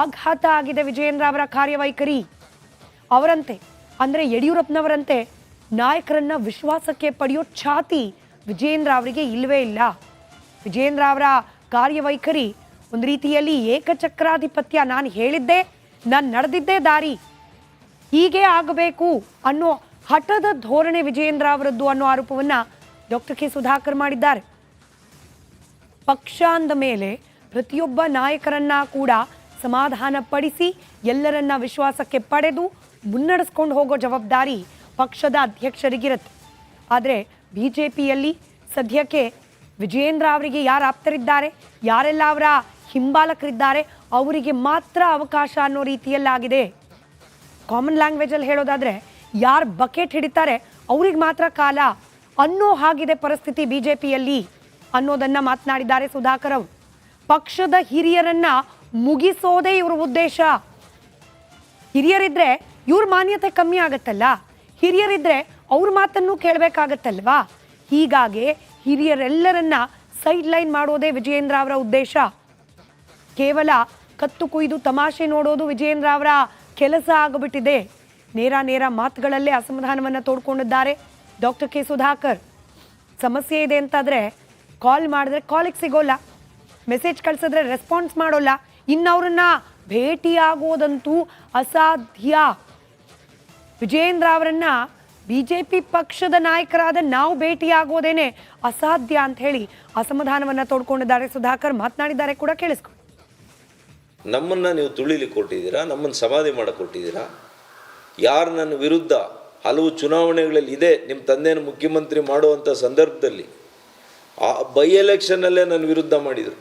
ಆಘಾತ ಆಗಿದೆ ವಿಜಯೇಂದ್ರ ಅವರ ಕಾರ್ಯವೈಖರಿ. ಅವರಂತೆ, ಅಂದರೆ ಯಡಿಯೂರಪ್ಪನವರಂತೆ ನಾಯಕರನ್ನ ವಿಶ್ವಾಸಕ್ಕೆ ಪಡೆಯೋ ಛಾತಿ ವಿಜಯೇಂದ್ರ ಅವರಿಗೆ ಇಲ್ಲವೇ ಇಲ್ಲ. ವಿಜಯೇಂದ್ರ ಅವರ ಕಾರ್ಯವೈಖರಿ ಒಂದು ರೀತಿಯಲ್ಲಿ ಏಕಚಕ್ರಾಧಿಪತ್ಯ ನಾನು ಹೇಳಿದ್ದೆ. ನಾನು ನಡೆದಿದ್ದೇ ದಾರಿ. ಹೀಗೆ ಆಗಬೇಕು ಅನ್ನೋ ಹಠದ ಧೋರಣೆ ವಿಜಯೇಂದ್ರ ಅವರದ್ದು ಅನ್ನೋ ಆರೋಪವನ್ನ ಡಾಕ್ಟರ್ ಕೆ ಸುಧಾಕರ್ ಮಾಡಿದ್ದಾರೆ. ಪಕ್ಷ ಅಂದ ಮೇಲೆ ಪ್ರತಿಯೊಬ್ಬ ನಾಯಕರನ್ನ ಕೂಡ ಸಮಾಧಾನ ಪಡಿಸಿ ಎಲ್ಲರನ್ನ ವಿಶ್ವಾಸಕ್ಕೆ ಪಡೆದು ಮುನ್ನಡೆಸ್ಕೊಂಡು ಹೋಗೋ ಜವಾಬ್ದಾರಿ ಪಕ್ಷದ ಅಧ್ಯಕ್ಷರಿಗಿರುತ್ತೆ. ಆದರೆ ಬಿ ಜೆ ಪಿಯಲ್ಲಿ ಸದ್ಯಕ್ಕೆ ವಿಜಯೇಂದ್ರ ಅವರಿಗೆ ಯಾರು ಆಪ್ತರಿದ್ದಾರೆ? ಯಾರೆಲ್ಲ ಅವರ ಹಿಂಬಾಲಕರಿದ್ದಾರೆ. ಅವರಿಗೆ ಮಾತ್ರ ಅವಕಾಶ ಅನ್ನೋ ರೀತಿಯಲ್ಲಾಗಿದೆ. ಕಾಮನ್ ಲ್ಯಾಂಗ್ವೇಜಲ್ಲಿ ಹೇಳೋದಾದ್ರೆ, ಯಾರು ಬಕೆಟ್ ಹಿಡಿತಾರೆ, ಅವ್ರಿಗೆ ಮಾತ್ರ ಕಾಲ ಅನ್ನೋ ಹಾಗಿದೆ ಪರಿಸ್ಥಿತಿ ಬಿ ಜೆ ಪಿಯಲ್ಲಿ ಅನ್ನೋದನ್ನ ಮಾತನಾಡಿದ್ದಾರೆ ಸುಧಾಕರ್ ಅವರು. ಪಕ್ಷದ ಹಿರಿಯರನ್ನ ಮುಗಿಸೋದೇ ಇವ್ರ ಉದ್ದೇಶ. ಹಿರಿಯರಿದ್ರೆ ಇವ್ರ ಮಾನ್ಯತೆ ಕಮ್ಮಿ ಆಗತ್ತಲ್ಲ? ಹಿರಿಯರಿದ್ರೆ ಅವ್ರ ಮಾತನ್ನು ಕೇಳಬೇಕಾಗತ್ತಲ್ವಾ? ಹೀಗಾಗಿ ಹಿರಿಯರೆಲ್ಲರನ್ನ ಸೈಡ್ ಲೈನ್ ಮಾಡೋದೇ ವಿಜಯೇಂದ್ರ ಅವರ ಉದ್ದೇಶ. ಕೇವಲ ಕತ್ತು ಕುಯ್ದು ತಮಾಷೆ ನೋಡೋದು ವಿಜಯೇಂದ್ರ ಅವರ ಕೆಲಸ ಆಗಿಬಿಟ್ಟಿದೆ. ನೇರ ನೇರ ಮಾತುಗಳಲ್ಲೇ ಅಸಮಾಧಾನವನ್ನು ತೋಡ್ಕೊಂಡಿದ್ದಾರೆ. ಡಾಕ್ಟರ್ ಕೆ ಸುಧಾಕರ್, ಸಮಸ್ಯೆ ಇದೆ ಅಂತಾದರೆ ಕಾಲ್ ಮಾಡಿದ್ರೆ ಕಾಲಿಗೆ ಸಿಗೋಲ್ಲ. ಮೆಸೇಜ್ ಕಳಿಸಿದ್ರೆ ರೆಸ್ಪಾನ್ಸ್ ಮಾಡೋಲ್ಲ. ಇನ್ನವ್ರನ್ನ ಭೇಟಿಯಾಗೋದಂತೂ ಅಸಾಧ್ಯ. ವಿಜಯೇಂದ್ರ ಅವರನ್ನ ಪಿ ಪಕ್ಷದ ನಾಯಕರಾದ ನಾವು ಭೇಟಿಯಾಗೋದೇನೆ ಅಸಾಧ್ಯ ಅಂತ ಹೇಳಿ ಅಸಮಾಧಾನವನ್ನು ತೋಡ್ಕೊಂಡಿದ್ದಾರೆ ಸುಧಾಕರ್. ಮಾತನಾಡಿದ್ದಾರೆ ಕೂಡ ಕೇಳಿಸ್ಕೊ ನಮ್ಮನ್ನು ನೀವು ತುಳಿಲಿಕ್ಕೆ ಕೊಟ್ಟಿದ್ದೀರಾ, ನಮ್ಮನ್ನು ಸಮಾಧಿ ಮಾಡಕ್ಕೆ ಕೊಟ್ಟಿದ್ದೀರಾ? ಯಾರು ನನ್ನ ವಿರುದ್ಧ ಹಲವು ಚುನಾವಣೆಗಳಲ್ಲಿ ಇದೆ ನಿಮ್ಮ ತಂದೆಯನ್ನು ಮುಖ್ಯಮಂತ್ರಿ ಮಾಡುವಂಥ ಸಂದರ್ಭದಲ್ಲಿ ಆ ಬೈ ಎಲೆಕ್ಷನ್ನಲ್ಲೇ ನನ್ನ ವಿರುದ್ಧ ಮಾಡಿದರು.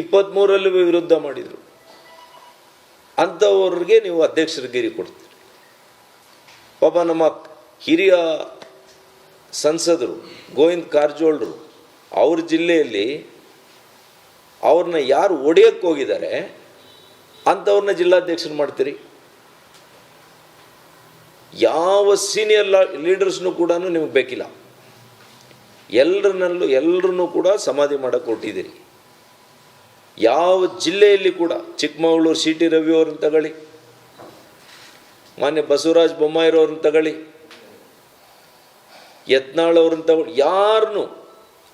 ಇಪ್ಪತ್ತ್ಮೂರಲ್ಲೂ ವಿರುದ್ಧ ಮಾಡಿದರು. ಅಂಥವ್ರಿಗೆ ನೀವು ಅಧ್ಯಕ್ಷರಗಿರಿ ಕೊಡ್ತೀರಿ. ಪಾಪ ನಮ್ಮ ಹಿರಿಯ ಸಂಸದರು ಗೋವಿಂದ್ ಕಾರಜೋಳರು, ಅವ್ರ ಜಿಲ್ಲೆಯಲ್ಲಿ ಅವ್ರನ್ನ ಯಾರು ಒಡೆಯಕ್ಕೆ ಹೋಗಿದ್ದಾರೆ, ಅಂಥವ್ರನ್ನ ಜಿಲ್ಲಾಧ್ಯಕ್ಷರು ಮಾಡ್ತೀರಿ? ಯಾವ ಸೀನಿಯರ್ ಲೀಡರ್ಸ್ನು ಕೂಡ ನಿಮಗೆ ಬೇಕಿಲ್ಲ. ಎಲ್ಲರನ್ನಲ್ಲೂ ಎಲ್ಲರನ್ನೂ ಕೂಡ ಸಮಾಧಿ ಮಾಡಕ್ಕೆ ಕೊಟ್ಟಿದ್ದೀರಿ ಯಾವ ಜಿಲ್ಲೆಯಲ್ಲಿ ಕೂಡ ಚಿಕ್ಕಮಗಳೂರು ಸಿ ಟಿ ರವಿ ಅವ್ರನ್ನ ತಗೊಳ್ಳಿ, ಮಾನ್ಯ ಬಸವರಾಜ್ ಬೊಮ್ಮಾಯಿರವ್ರನ್ನ ತಗೊಳ್ಳಿ, ಯತ್ನಾಳ್ ಅವ್ರನ್ನ ತಗೊಳ್ಳಿ ಯಾರನ್ನು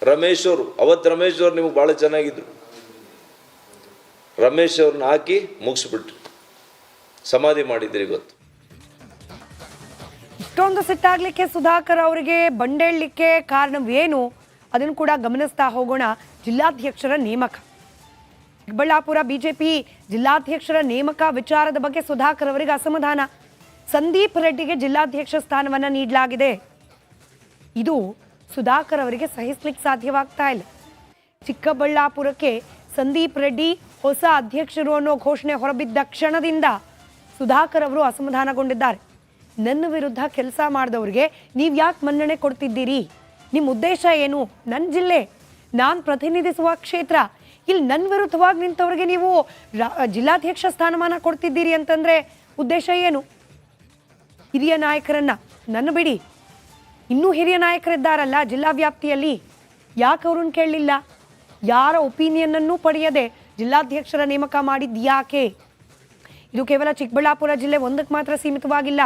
ರಮೇಶ್ ಅವರು ಅವತ್ತು ರಮೇಶ್ ಅವ್ರು ನಿಮಗೆ ಭಾಳ ಚೆನ್ನಾಗಿದ್ರು. ರಮೇಶ್ ಅವ್ರನ್ನ ಹಾಕಿ ಮುಗಿಸ್ಬಿಟ್ರು. ಸಮಾಧಿ ಮಾಡಿದ್ರಿ ಇವತ್ತು ಇಷ್ಟೊಂದು ಸಿಟ್ಟಾಗ್ಲಿಕ್ಕೆ ಸುಧಾಕರ್ ಅವರಿಗೆ ಬಂಡೇಳಲಿಕ್ಕೆ ಕಾರಣವೇನು ಅದನ್ನು ಕೂಡ ಗಮನಿಸ್ತಾ ಹೋಗೋಣ ಜಿಲ್ಲಾಧ್ಯಕ್ಷರ ನೇಮಕ. ಚಿಕ್ಕಬಳ್ಳಾಪುರ ಬಿಜೆಪಿ ಜಿಲ್ಲಾಧ್ಯಕ್ಷರ ನೇಮಕ ವಿಚಾರದ ಬಗ್ಗೆ ಸುಧಾಕರ್ ಅವರಿಗೆ ಅಸಮಾಧಾನ. ಸಂದೀಪ್ ರೆಡ್ಡಿಗೆ ಜಿಲ್ಲಾಧ್ಯಕ್ಷ ಸ್ಥಾನವನ್ನ ನೀಡಲಾಗಿದೆ. ಇದು ಸುಧಾಕರ್ ಅವರಿಗೆ ಸಹಿಸ್ಲಿಕ್ಕೆ ಸಾಧ್ಯವಾಗ್ತಾ ಇಲ್ಲ. ಚಿಕ್ಕಬಳ್ಳಾಪುರಕ್ಕೆ ಸಂದೀಪ್ ರೆಡ್ಡಿ ಹೊಸ ಅಧ್ಯಕ್ಷರು ಅನ್ನೋ ಘೋಷಣೆ ಹೊರಬಿದ್ದ ಕ್ಷಣದಿಂದ ಸುಧಾಕರ್ ಅವರು ಅಸಮಾಧಾನಗೊಂಡಿದ್ದಾರೆ. ನನ್ನ ವಿರುದ್ಧ ಕೆಲಸ ಮಾಡಿದವ್ರಿಗೆ ನೀವು ಯಾಕೆ ಮನ್ನಣೆ ಕೊಡ್ತಿದ್ದೀರಿ? ನಿಮ್ಮ ಉದ್ದೇಶ ಏನು? ನನ್ನ ಜಿಲ್ಲೆ. ನಾನು ಪ್ರತಿನಿಧಿಸುವ ಕ್ಷೇತ್ರ. ಇಲ್ಲಿ ನನ್ನ ವಿರುದ್ಧವಾಗಿ ನಿಂತವ್ರಿಗೆ ನೀವು ಜಿಲ್ಲಾಧ್ಯಕ್ಷ ಸ್ಥಾನಮಾನ ಕೊಡ್ತಿದ್ದೀರಿ ಅಂತಂದರೆ ಉದ್ದೇಶ ಏನು? ಹಿರಿಯ ನಾಯಕರನ್ನು. ನನ್ನ ಬಿಡಿ. ಇನ್ನೂ ಹಿರಿಯ ನಾಯಕರಿದ್ದಾರಲ್ಲ ಜಿಲ್ಲಾ ವ್ಯಾಪ್ತಿಯಲ್ಲಿ. ಯಾಕೆ ಅವ್ರನ್ನ ಕೇಳಲಿಲ್ಲ? ಯಾರ ಒಪಿನಿಯನ್ನನ್ನು ಪಡೆಯದೆ ಜಿಲ್ಲಾಧ್ಯಕ್ಷರ ನೇಮಕ ಮಾಡಿದ್ದು ಯಾಕೆ? ಇದು ಕೇವಲ ಚಿಕ್ಕಬಳ್ಳಾಪುರ ಜಿಲ್ಲೆ ಒಂದಕ್ಕೆ ಮಾತ್ರ ಸೀಮಿತವಾಗಿಲ್ಲ.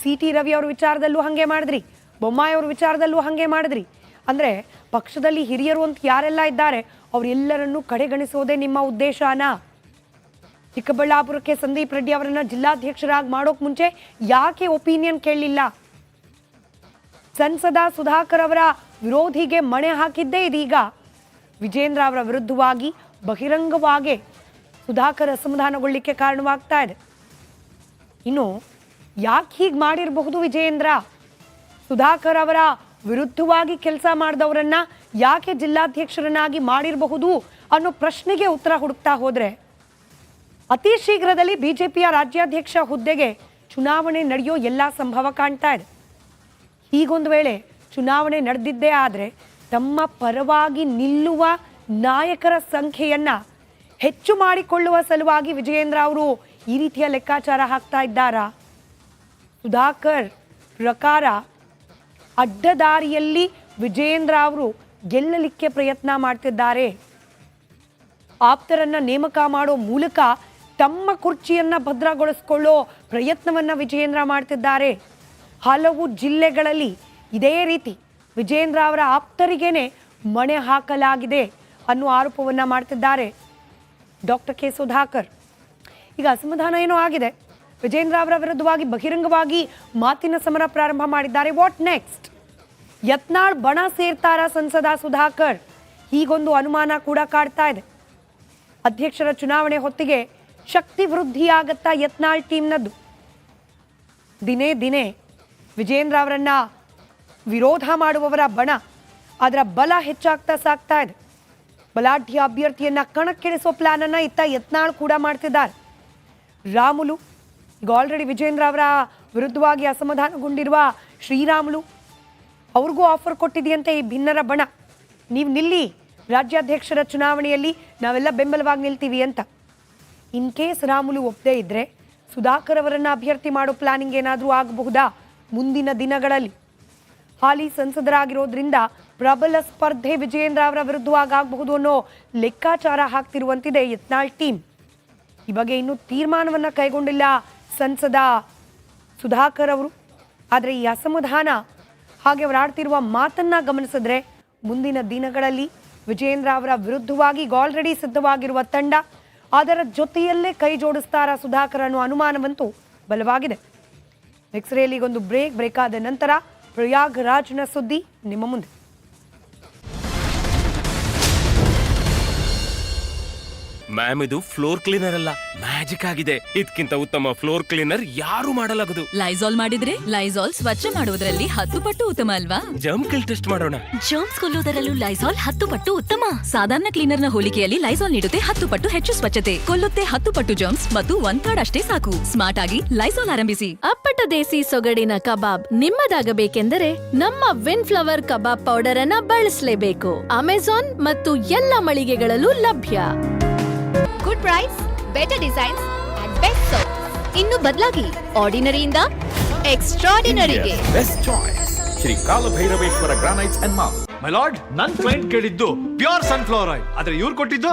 ಸಿ ಟಿ ರವಿ ಅವ್ರ ವಿಚಾರದಲ್ಲೂ ಹಾಗೆ ಮಾಡಿದ್ರಿ. ಬೊಮ್ಮಾಯಿ ಅವ್ರ ವಿಚಾರದಲ್ಲೂ ಹಾಗೆ ಮಾಡಿದ್ರಿ. ಅಂದರೆ ಪಕ್ಷದಲ್ಲಿ ಹಿರಿಯರು ಅಂತ ಯಾರೆಲ್ಲ ಇದ್ದಾರೆ, ಅವರೆಲ್ಲರನ್ನೂ ಕಡೆಗಣಿಸೋದೇ ನಿಮ್ಮ ಉದ್ದೇಶನಾ? ಚಿಕ್ಕಬಳ್ಳಾಪುರಕ್ಕೆ ಸಂದೀಪ್ ರೆಡ್ಡಿ ಅವರನ್ನು ಜಿಲ್ಲಾಧ್ಯಕ್ಷರಾಗಿ ಮಾಡೋಕ್ ಮುಂಚೆ ಯಾಕೆ ಒಪಿನಿಯನ್ ಕೇಳಲಿಲ್ಲ? ಸಂಸದ ಸುಧಾಕರ್ ಅವರ ವಿರೋಧಿಗೆ ಮಣೆ ಹಾಕಿದ್ದೇ ಇದೀಗ. ವಿಜೇಂದ್ರ ಅವರ ವಿರುದ್ಧವಾಗಿ ಬಹಿರಂಗವಾಗಿ ಸುಧಾಕರ್ ಅಸಮಾಧಾನಗೊಳ್ಳಿಕ್ಕೆ ಕಾರಣವಾಗ್ತಾ ಇದೆ. ಇನ್ನು ಯಾಕೆ ಹೀಗೆ ಮಾಡಿರಬಹುದು ವಿಜಯೇಂದ್ರ? ಸುಧಾಕರ್ ಅವರ ವಿರುದ್ಧವಾಗಿ ಕೆಲಸ ಮಾಡಿದವರನ್ನ ಯಾಕೆ ಜಿಲ್ಲಾಧ್ಯಕ್ಷರನ್ನಾಗಿ ಮಾಡಿರಬಹುದು ಅನ್ನೋ ಪ್ರಶ್ನೆಗೆ ಉತ್ತರ ಹುಡುಕ್ತಾ ಹೋದರೆ ಅತಿ ಶೀಘ್ರದಲ್ಲಿ ಬಿಜೆಪಿಯ ರಾಜ್ಯಾಧ್ಯಕ್ಷ ಹುದ್ದೆಗೆ ಚುನಾವಣೆ ನಡೆಯೋ ಎಲ್ಲ ಸಂಭವ ಕಾಣ್ತಾ ಇದೆ. ಹೀಗೊಂದು ವೇಳೆ ಚುನಾವಣೆ ನಡೆದಿದ್ದೇ ಆದರೆ ತಮ್ಮ ಪರವಾಗಿ ನಿಲ್ಲುವ ನಾಯಕರ ಸಂಖ್ಯೆಯನ್ನು ಹೆಚ್ಚು ಮಾಡಿಕೊಳ್ಳುವ ಸಲುವಾಗಿ ವಿಜಯೇಂದ್ರ ಅವರು ಈ ರೀತಿಯ ಲೆಕ್ಕಾಚಾರ ಹಾಕ್ತಾ ಇದ್ದಾರಾ? ಸುಧಾಕರ್ ಪ್ರಕಾರ ಅಡ್ಡದಾರಿಯಲ್ಲಿ ವಿಜಯೇಂದ್ರ ಅವರು ಗೆಲ್ಲಲಿಕ್ಕೆ ಪ್ರಯತ್ನ ಮಾಡ್ತಿದ್ದಾರೆ. ಆಪ್ತರನ್ನ ನೇಮಕ ಮಾಡೋ ಮೂಲಕ ತಮ್ಮ ಕುರ್ಚಿಯನ್ನ ಭದ್ರಗೊಳಿಸಿಕೊಳ್ಳೋ ಪ್ರಯತ್ನವನ್ನ ವಿಜಯೇಂದ್ರ ಮಾಡ್ತಿದ್ದಾರೆ. ಹಲವು ಜಿಲ್ಲೆಗಳಲ್ಲಿ ಇದೇ ರೀತಿ ವಿಜಯೇಂದ್ರ ಅವರ ಆಪ್ತರಿಗೇನೆ ಮಣೆ ಹಾಕಲಾಗಿದೆ. ಅನ್ನೋ ಆರೋಪವನ್ನು ಮಾಡ್ತಿದ್ದಾರೆ ಡಾಕ್ಟರ್ ಕೆ ಸುಧಾಕರ್. ಈಗ ಅಸಮಾಧಾನ ಏನೋ ಆಗಿದೆ. ವಿಜೇಂದ್ರ ಅವರ ವಿರುದ್ಧವಾಗಿ ಬಹಿರಂಗವಾಗಿ ಮಾತಿನ ಸಮರ ಪ್ರಾರಂಭ ಮಾಡಿದ್ದಾರೆ. ವಾಟ್ ನೆಕ್ಸ್ಟ್ ಯತ್ನಾಳ್ ಬಣ ಸೇರ್ತಾರ ಸಂಸದ ಸುಧಾಕರ್? ಹೀಗೊಂದು ಅನುಮಾನ ಕೂಡ ಕಾಡ್ತಾ ಇದೆ. ಅಧ್ಯಕ್ಷರ ಚುನಾವಣೆ ಹೊತ್ತಿಗೆ ಶಕ್ತಿ ವೃದ್ಧಿಯಾಗತ್ತಾ ಯತ್ನಾಳ್ ಟೀಮ್ನದ್ದು? ದಿನೇ ದಿನೇ ವಿಜೇಂದ್ರ ಅವರನ್ನ ವಿರೋಧ ಮಾಡುವವರ ಬಣ, ಅದರ ಬಲ ಹೆಚ್ಚಾಗ್ತಾ ಸಾಕ್ತಾ ಇದೆ. ಬಲಾಢ್ಯ ಅಭ್ಯರ್ಥಿಯನ್ನ ಕಣಕ್ಕಿಳಿಸೋ ಪ್ಲಾನ್ ಅನ್ನ ಇತ್ತ ಯತ್ನಾಳ್ ಕೂಡ ಮಾಡ್ತಿದ್ದಾರೆ. ರಾಮುಲು, ಈಗ ಆಲ್ರೆಡಿ ವಿಜೇಂದ್ರ ಅವರ ವಿರುದ್ಧವಾಗಿ ಅಸಮಾಧಾನಗೊಂಡಿರುವ ಶ್ರೀರಾಮುಲು, ಅವ್ರಿಗೂ ಆಫರ್ ಕೊಟ್ಟಿದೆಯಂತೆ ಈ ಭಿನ್ನರ ಬಣ. ನೀವು ನಿಲ್ಲಿ, ರಾಜ್ಯಾಧ್ಯಕ್ಷರ ಚುನಾವಣೆಯಲ್ಲಿ ನಾವೆಲ್ಲ ಬೆಂಬಲವಾಗಿ ನಿಲ್ತೀವಿ ಅಂತ. ಇನ್ ಕೇಸ್ ರಾಮುಲು ಒಪ್ಪದೇ ಇದ್ರೆ ಸುಧಾಕರ್ ಅವರನ್ನು ಅಭ್ಯರ್ಥಿ ಮಾಡೋ ಪ್ಲಾನಿಂಗ್ ಏನಾದರೂ ಆಗಬಹುದಾ ಮುಂದಿನ ದಿನಗಳಲ್ಲಿ? ಹಾಲಿ ಸಂಸದರಾಗಿರೋದ್ರಿಂದ ಪ್ರಬಲ ಸ್ಪರ್ಧೆ ವಿಜಯೇಂದ್ರ ಅವರ ವಿರುದ್ಧವಾಗಿ ಆಗಬಹುದು ಅನ್ನೋ ಲೆಕ್ಕಾಚಾರ ಹಾಕ್ತಿರುವಂತಿದೆ ಯತ್ನಾಳ್ ಟೀಮ್. ಈ ಬಗ್ಗೆ ಇನ್ನೂ ತೀರ್ಮಾನವನ್ನ ಕೈಗೊಂಡಿಲ್ಲ ಸಂಸದ ಸುಧಾಕರ್ ಅವರು. ಆದರೆ ಈ ಅಸಮಾಧಾನ ಹಾಗೆ ಅವರು ಆಡ್ತಿರುವ ಮಾತನ್ನ ಗಮನಿಸಿದ್ರೆ ಮುಂದಿನ ದಿನಗಳಲ್ಲಿ ವಿಜಯೇಂದ್ರ ಅವರ ವಿರುದ್ಧವಾಗಿ ಆಲ್ರೆಡಿ ಸಿದ್ಧವಾಗಿರುವ ತಂಡ ಅದರ ಜೊತೆಯಲ್ಲೇ ಕೈ ಜೋಡಿಸ್ತಾರ ಸುಧಾಕರ್ ಅನ್ನೋ ಅನುಮಾನವಂತೂ ಬಲವಾಗಿದೆ. ಎಕ್ಸ್ರೇಲಿಗೊಂದು ಬ್ರೇಕ್ ಬ್ರೇಕ್ ಆದ ನಂತರ ಪ್ರಯಾಗ್ರಾಜ್ನ ಸುದ್ದಿ ನಿಮ್ಮ ಮುಂದೆ. ಮ್ಯಾಮ್ ಇದು ಫ್ಲೋರ್ ಕ್ಲೀನರ್ ಅಲ್ಲ. ಮ್ಯಾಜಿಕ್ ಆಗಿದೆ. ಇದಕ್ಕಿಂತ ಉತ್ತಮ ಫ್ಲೋರ್ ಕ್ಲೀನರ್ ಯಾರು ಮಾಡಲಾಗದು. ಲೈಸಾಲ್ ಮಾಡಿದ್ರೆ ಲೈಸಾಲ್ ಸ್ವಚ್ಛ ಮಾಡುವುದರಲ್ಲಿ ಹತ್ತು ಪಟ್ಟು ಉತ್ತಮ ಅಲ್ವಾ? ಜಮ್ ಕಿಲ್ ಟೆಸ್ಟ್ ಮಾಡೋಣ. ಜರ್ಮ್ಸ್ ಕೊಲ್ಲುವುದರಲ್ಲೂ ಲೈಸಾಲ್ ಹತ್ತು ಪಟ್ಟು ಉತ್ತಮ. ಸಾಧಾರಣ ಕ್ಲೀನರ್ನ ಹೋಲಿಕೆಯಲ್ಲಿ ಲೈಸಾಲ್ ನೀಡುತ್ತೆ ಹತ್ತು ಪಟ್ಟು ಹೆಚ್ಚು ಸ್ವಚ್ಛತೆ. ಕೊಲ್ಲುತ್ತೆ ಹತ್ತು ಪಟ್ಟು ಜರ್ಮ್ಸ್ ಮತ್ತು ಒನ್ ಥರ್ಡ್ ಅಷ್ಟೇ ಸಾಕು. ಸ್ಮಾರ್ಟ್ ಆಗಿ ಲೈಸಾಲ್ ಆರಂಭಿಸಿ. ಅಪ್ಪಟ ದೇಸಿ ಸೊಗಡಿನ ಕಬಾಬ್ ನಿಮ್ಮದಾಗಬೇಕೆಂದರೆ ನಮ್ಮ ವಿನ್ ಫ್ಲವರ್ ಕಬಾಬ್ ಪೌಡರ್ ಅನ್ನ ಬಳಸಲೇಬೇಕು. ಅಮೆಜಾನ್ ಮತ್ತು ಎಲ್ಲ ಮಳಿಗೆಗಳಲ್ಲೂ ಲಭ್ಯ. Good price better designs and best ಇನ್ನು ಬದಲಾಗಿ ಆರ್ಡಿನರಿಯಿಂದ ಎಕ್ಸ್ಟ್ರಾಡಿನರಿಗೆ best choice Shri Kalabhairaveshwara granites and marble my lord ನನ್ ಕ್ಲೈಂಟ್ ಕೇಳಿದ್ದು ಪ್ಯೂರ್ ಸನ್ಫ್ಲವರ್ ಆಯಿಲ್ ಆದ್ರೆ ಇವ್ರು ಕೊಟ್ಟಿದ್ದು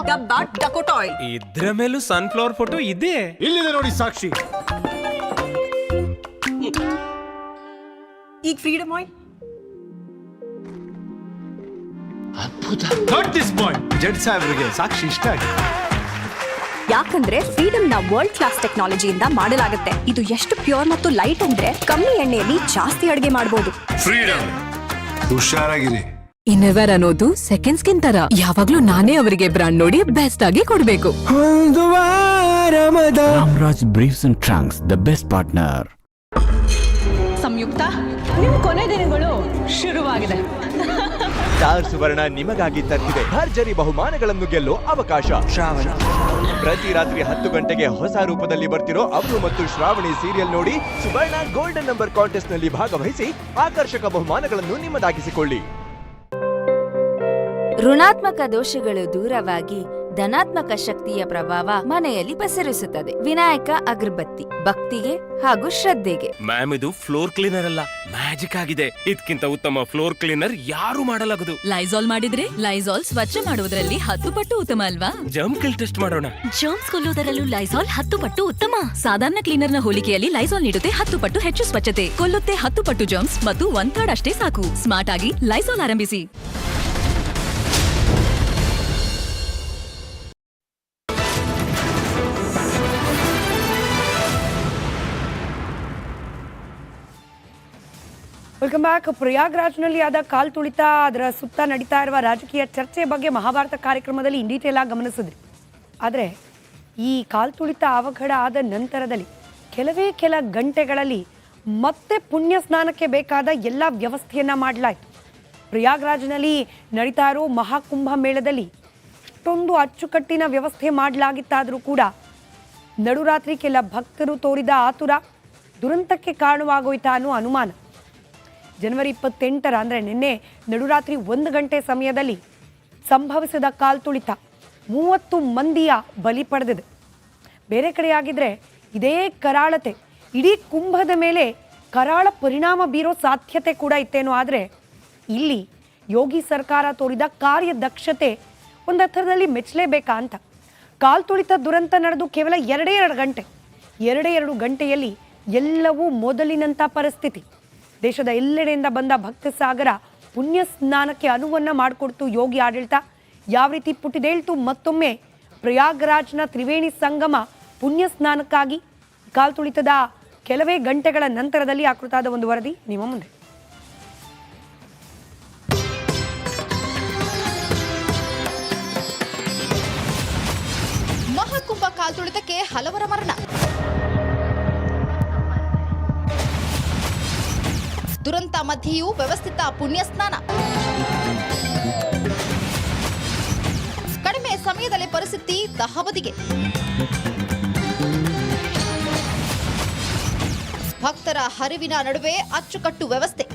ಇದ್ರ ಮೇಲೂ ಸನ್ಫ್ಲವರ್ ಫೋಟೋ ಇದೆ. ಇಲ್ಲಿದೆ ನೋಡಿ ಸಾಕ್ಷಿ. ಈಗ freedom oil third this boy judge ಸಾಹೇಬ್ರಿಗೆ ಸಾಕ್ಷಿ ಇಷ್ಟ ಆಗಿದೆ. ಯಾಕಂದ್ರೆ ಫ್ರೀಡಮ್ನ ವರ್ಲ್ಡ್ ಕ್ಲಾಸ್ ಟೆಕ್ನಾಲಜಿಯಿಂದ ಮಾಡಲಾಗುತ್ತೆ. ಇದು ಎಷ್ಟು ಪ್ಯೂರ್ ಮತ್ತು ಲೈಟ್ ಅಂದ್ರೆ ಕಮ್ಮಿ ಎಣ್ಣೆಯಲ್ಲಿ ಜಾಸ್ತಿ ಅಡುಗೆ ಮಾಡಬಹುದು ಹುಷಾರಾಗಿರಿ. ಇನ್ನೆವರ್ ಅನ್ನೋದು ಸೆಕೆಂಡ್ ಸ್ಕಿನ್ ತರ. ಯಾವಾಗ್ಲೂ ನಾನೇ ಅವರಿಗೆ ಬ್ರಾಂಡ್ ನೋಡಿ ಬೆಸ್ಟ್ ಆಗಿ ಕೊಡ್ಬೇಕು. Ramraj briefs and trunks the best partner. ಸಂಯುಕ್ತ ನಿಮ್ ಕೊನೆ ದಿನಗಳು ಶುರುವಾಗಿದೆ. ಸ್ಟಾರ್ ಸುವರ್ಣ ನಿಮಗಾಗಿ ತರ್ತಿದೆ. ಭರ್ಜರಿ ಬಹುಮಾನಗಳನ್ನು ಗೆಲ್ಲೋ ಅವಕಾಶ. ಶ್ರಾವಣ. ಪ್ರತಿ ರಾತ್ರಿ ಹತ್ತು ಗಂಟೆಗೆ ಹೊಸ ರೂಪದಲ್ಲಿ ಬರ್ತಿರೋ ಅವರು ಮತ್ತು ಶ್ರಾವಣಿ ಸೀರಿಯಲ್ ನೋಡಿ ಸುವರ್ಣ ಗೋಲ್ಡನ್ ನಂಬರ್ ಕಾಂಟೆಸ್ಟ್ನಲ್ಲಿ ಭಾಗವಹಿಸಿ ಆಕರ್ಷಕ ಬಹುಮಾನಗಳನ್ನು ನಿಮ್ಮದಾಗಿಸಿಕೊಳ್ಳಿ. ಋಣಾತ್ಮಕ ದೋಷಗಳು ದೂರವಾಗಿ ಧನಾತ್ಮಕ ಶಕ್ತಿಯ ಪ್ರಭಾವ ಮನೆಯಲ್ಲಿ ಪಸರಿಸುತ್ತದೆ. ವಿನಾಯಕ ಅಗರಬತ್ತಿ ಭಕ್ತಿಗೆ ಹಾಗೂ ಶ್ರದ್ಧೆಗೆ. ಮ್ಯಾಮ್ ಇದು ಫ್ಲೋರ್ ಕ್ಲೀನರ್ ಅಲ್ಲ. ಮ್ಯಾಜಿಕ್ ಆಗಿದೆ. ಇದಕ್ಕಿಂತ ಉತ್ತಮ ಫ್ಲೋರ್ ಕ್ಲೀನರ್ ಯಾರು ಮಾಡಲಾಗದು. ಲೈಸಾಲ್ ಮಾಡಿದ್ರೆ ಲೈಸಾಲ್ ಸ್ವಚ್ಛ ಮಾಡುವುದರಲ್ಲಿ ಹತ್ತು ಪಟ್ಟು ಉತ್ತಮ ಅಲ್ವಾ? ಜಮ್ ಕಿಲ್ ಟೆಸ್ಟ್ ಮಾಡೋಣ. ಜರ್ಮ್ಸ್ ಕೊಲ್ಲುವುದರಲ್ಲೂ ಲೈಸಾಲ್ ಹತ್ತು ಪಟ್ಟು ಉತ್ತಮ. ಸಾಧಾರಣ ಕ್ಲೀನರ್ನ ಹೋಲಿಕೆಯಲ್ಲಿ ಲೈಸಾಲ್ ನೀಡುತ್ತೆ ಹತ್ತು ಪಟ್ಟು ಹೆಚ್ಚು ಸ್ವಚ್ಛತೆ. ಕೊಲ್ಲುತ್ತೆ ಹತ್ತು ಪಟ್ಟು ಜರ್ಮ್ಸ್ ಮತ್ತು ಒಂದ್ ಥರ್ಡ್ ಅಷ್ಟೇ ಸಾಕು. ಸ್ಮಾರ್ಟ್ ಆಗಿ ಲೈಸಾಲ್ ಆರಂಭಿಸಿ. ವೆಲ್ಕಮ್ ಬ್ಯಾಕ್ ಪ್ರಯಾಗ್ರಾಜ್ನಲ್ಲಿ ಆದ ಕಾಲ್ ತುಳಿತ, ಅದರ ಸುತ್ತ ನಡೀತಾ ಇರುವ ರಾಜಕೀಯ ಚರ್ಚೆ ಬಗ್ಗೆ ಮಹಾಭಾರತ ಕಾರ್ಯಕ್ರಮದಲ್ಲಿ ಇನ್ ಡೀಟೇಲ್ ಆಗಿ ಗಮನಿಸಿದ್ರಿ. ಆದರೆ ಈ ಕಾಲ್ ತುಳಿತ ಅವಘಡ ಆದ ನಂತರದಲ್ಲಿ ಕೆಲವೇ ಕೆಲ ಗಂಟೆಗಳಲ್ಲಿ ಮತ್ತೆ ಪುಣ್ಯ ಸ್ನಾನಕ್ಕೆ ಬೇಕಾದ ಎಲ್ಲ ವ್ಯವಸ್ಥೆಯನ್ನು ಮಾಡಲಾಯಿತು. ಪ್ರಯಾಗ್ರಾಜ್ನಲ್ಲಿ ನಡೀತಾ ಇರೋ ಮಹಾಕುಂಭ ಮೇಳದಲ್ಲಿ ಅಷ್ಟೊಂದು ಅಚ್ಚುಕಟ್ಟಿನ ವ್ಯವಸ್ಥೆ ಮಾಡಲಾಗಿತ್ತಾದರೂ ಕೂಡ ನಡುರಾತ್ರಿ ಕೆಲ ಭಕ್ತರು ತೋರಿದ ಆತುರ ದುರಂತಕ್ಕೆ ಕಾರಣವಾಗೋಯ್ತಾ ಅನ್ನೋ ಅನುಮಾನ. ಜನವರಿ ಇಪ್ಪತ್ತೆಂಟರ ಅಂದರೆ ನಿನ್ನೆ ನಡುರಾತ್ರಿ ಒಂದು ಗಂಟೆ ಸಮಯದಲ್ಲಿ ಸಂಭವಿಸಿದ ಕಾಲ್ತುಳಿತ ಮೂವತ್ತು ಮಂದಿಯ ಬಲಿ ಪಡೆದಿದೆ. ಬೇರೆ ಕಡೆ ಆಗಿದ್ರೆ ಇದೇ ಕರಾಳತೆ. ಇಡೀ ಕುಂಭದ ಮೇಲೆ ಕರಾಳ ಪರಿಣಾಮ ಬೀರೋ ಸಾಧ್ಯತೆ ಕೂಡ ಇತ್ತೇನೋ ಆದರೆ ಇಲ್ಲಿ ಯೋಗಿ ಸರ್ಕಾರ ತೋರಿದ ಕಾರ್ಯದಕ್ಷತೆ ಒಂದು ಅರ್ಥದಲ್ಲಿ ಮೆಚ್ಚಲೇಬೇಕಾ ಅಂತ. ಕಾಲ್ತುಳಿತ ದುರಂತ ನಡೆದು ಕೇವಲ ಎರಡೇ ಎರಡು ಗಂಟೆ. ಎರಡೇ ಎರಡು ಗಂಟೆಯಲ್ಲಿ ಎಲ್ಲವೂ ಮೊದಲಿನಂಥ ಪರಿಸ್ಥಿತಿ. ದೇಶದ ಎಲ್ಲೆಡೆಯಿಂದ ಬಂದ ಭಕ್ತ ಸಾಗರ ಪುಣ್ಯ ಸ್ನಾನಕ್ಕೆ ಅನುವನ್ನ ಮಾಡಿಕೊಡ್ತು ಯೋಗಿ ಆಡಳಿತ. ಯಾವ ರೀತಿ ಪುಟಿದೇಳ್ತು ಮತ್ತೊಮ್ಮೆ ಪ್ರಯಾಗ್ರಾಜ್ನ ತ್ರಿವೇಣಿ ಸಂಗಮ ಪುಣ್ಯ ಸ್ನಾನಕ್ಕಾಗಿ ಕಾಲ್ತುಳಿತದ ಕೆಲವೇ ಗಂಟೆಗಳ ನಂತರದಲ್ಲಿ ಆಕೃತಾದ ಒಂದು ವರದಿ ನಿಮ್ಮ ಮುಂದೆ. ಮಹಾಕುಂಭ ಕಾಲ್ತುಳಿತಕ್ಕೆ ಹಲವರ ಮರಣ. ದುರಂತ ಮಧ್ಯೆಯೂ ವ್ಯವಸ್ಥಿತ ಪುಣ್ಯ ಸ್ನಾನ ಕಡಿಮೆ ಸಮಯದಲ್ಲಿ ಪರಿಸ್ಥಿತಿ ತಹಬದಿಗೆ ಭಕ್ತರ ಹರಿವಿನ ನಡುವೆ ಅಚ್ಚುಕಟ್ಟು ವ್ಯವಸ್ಥೆ.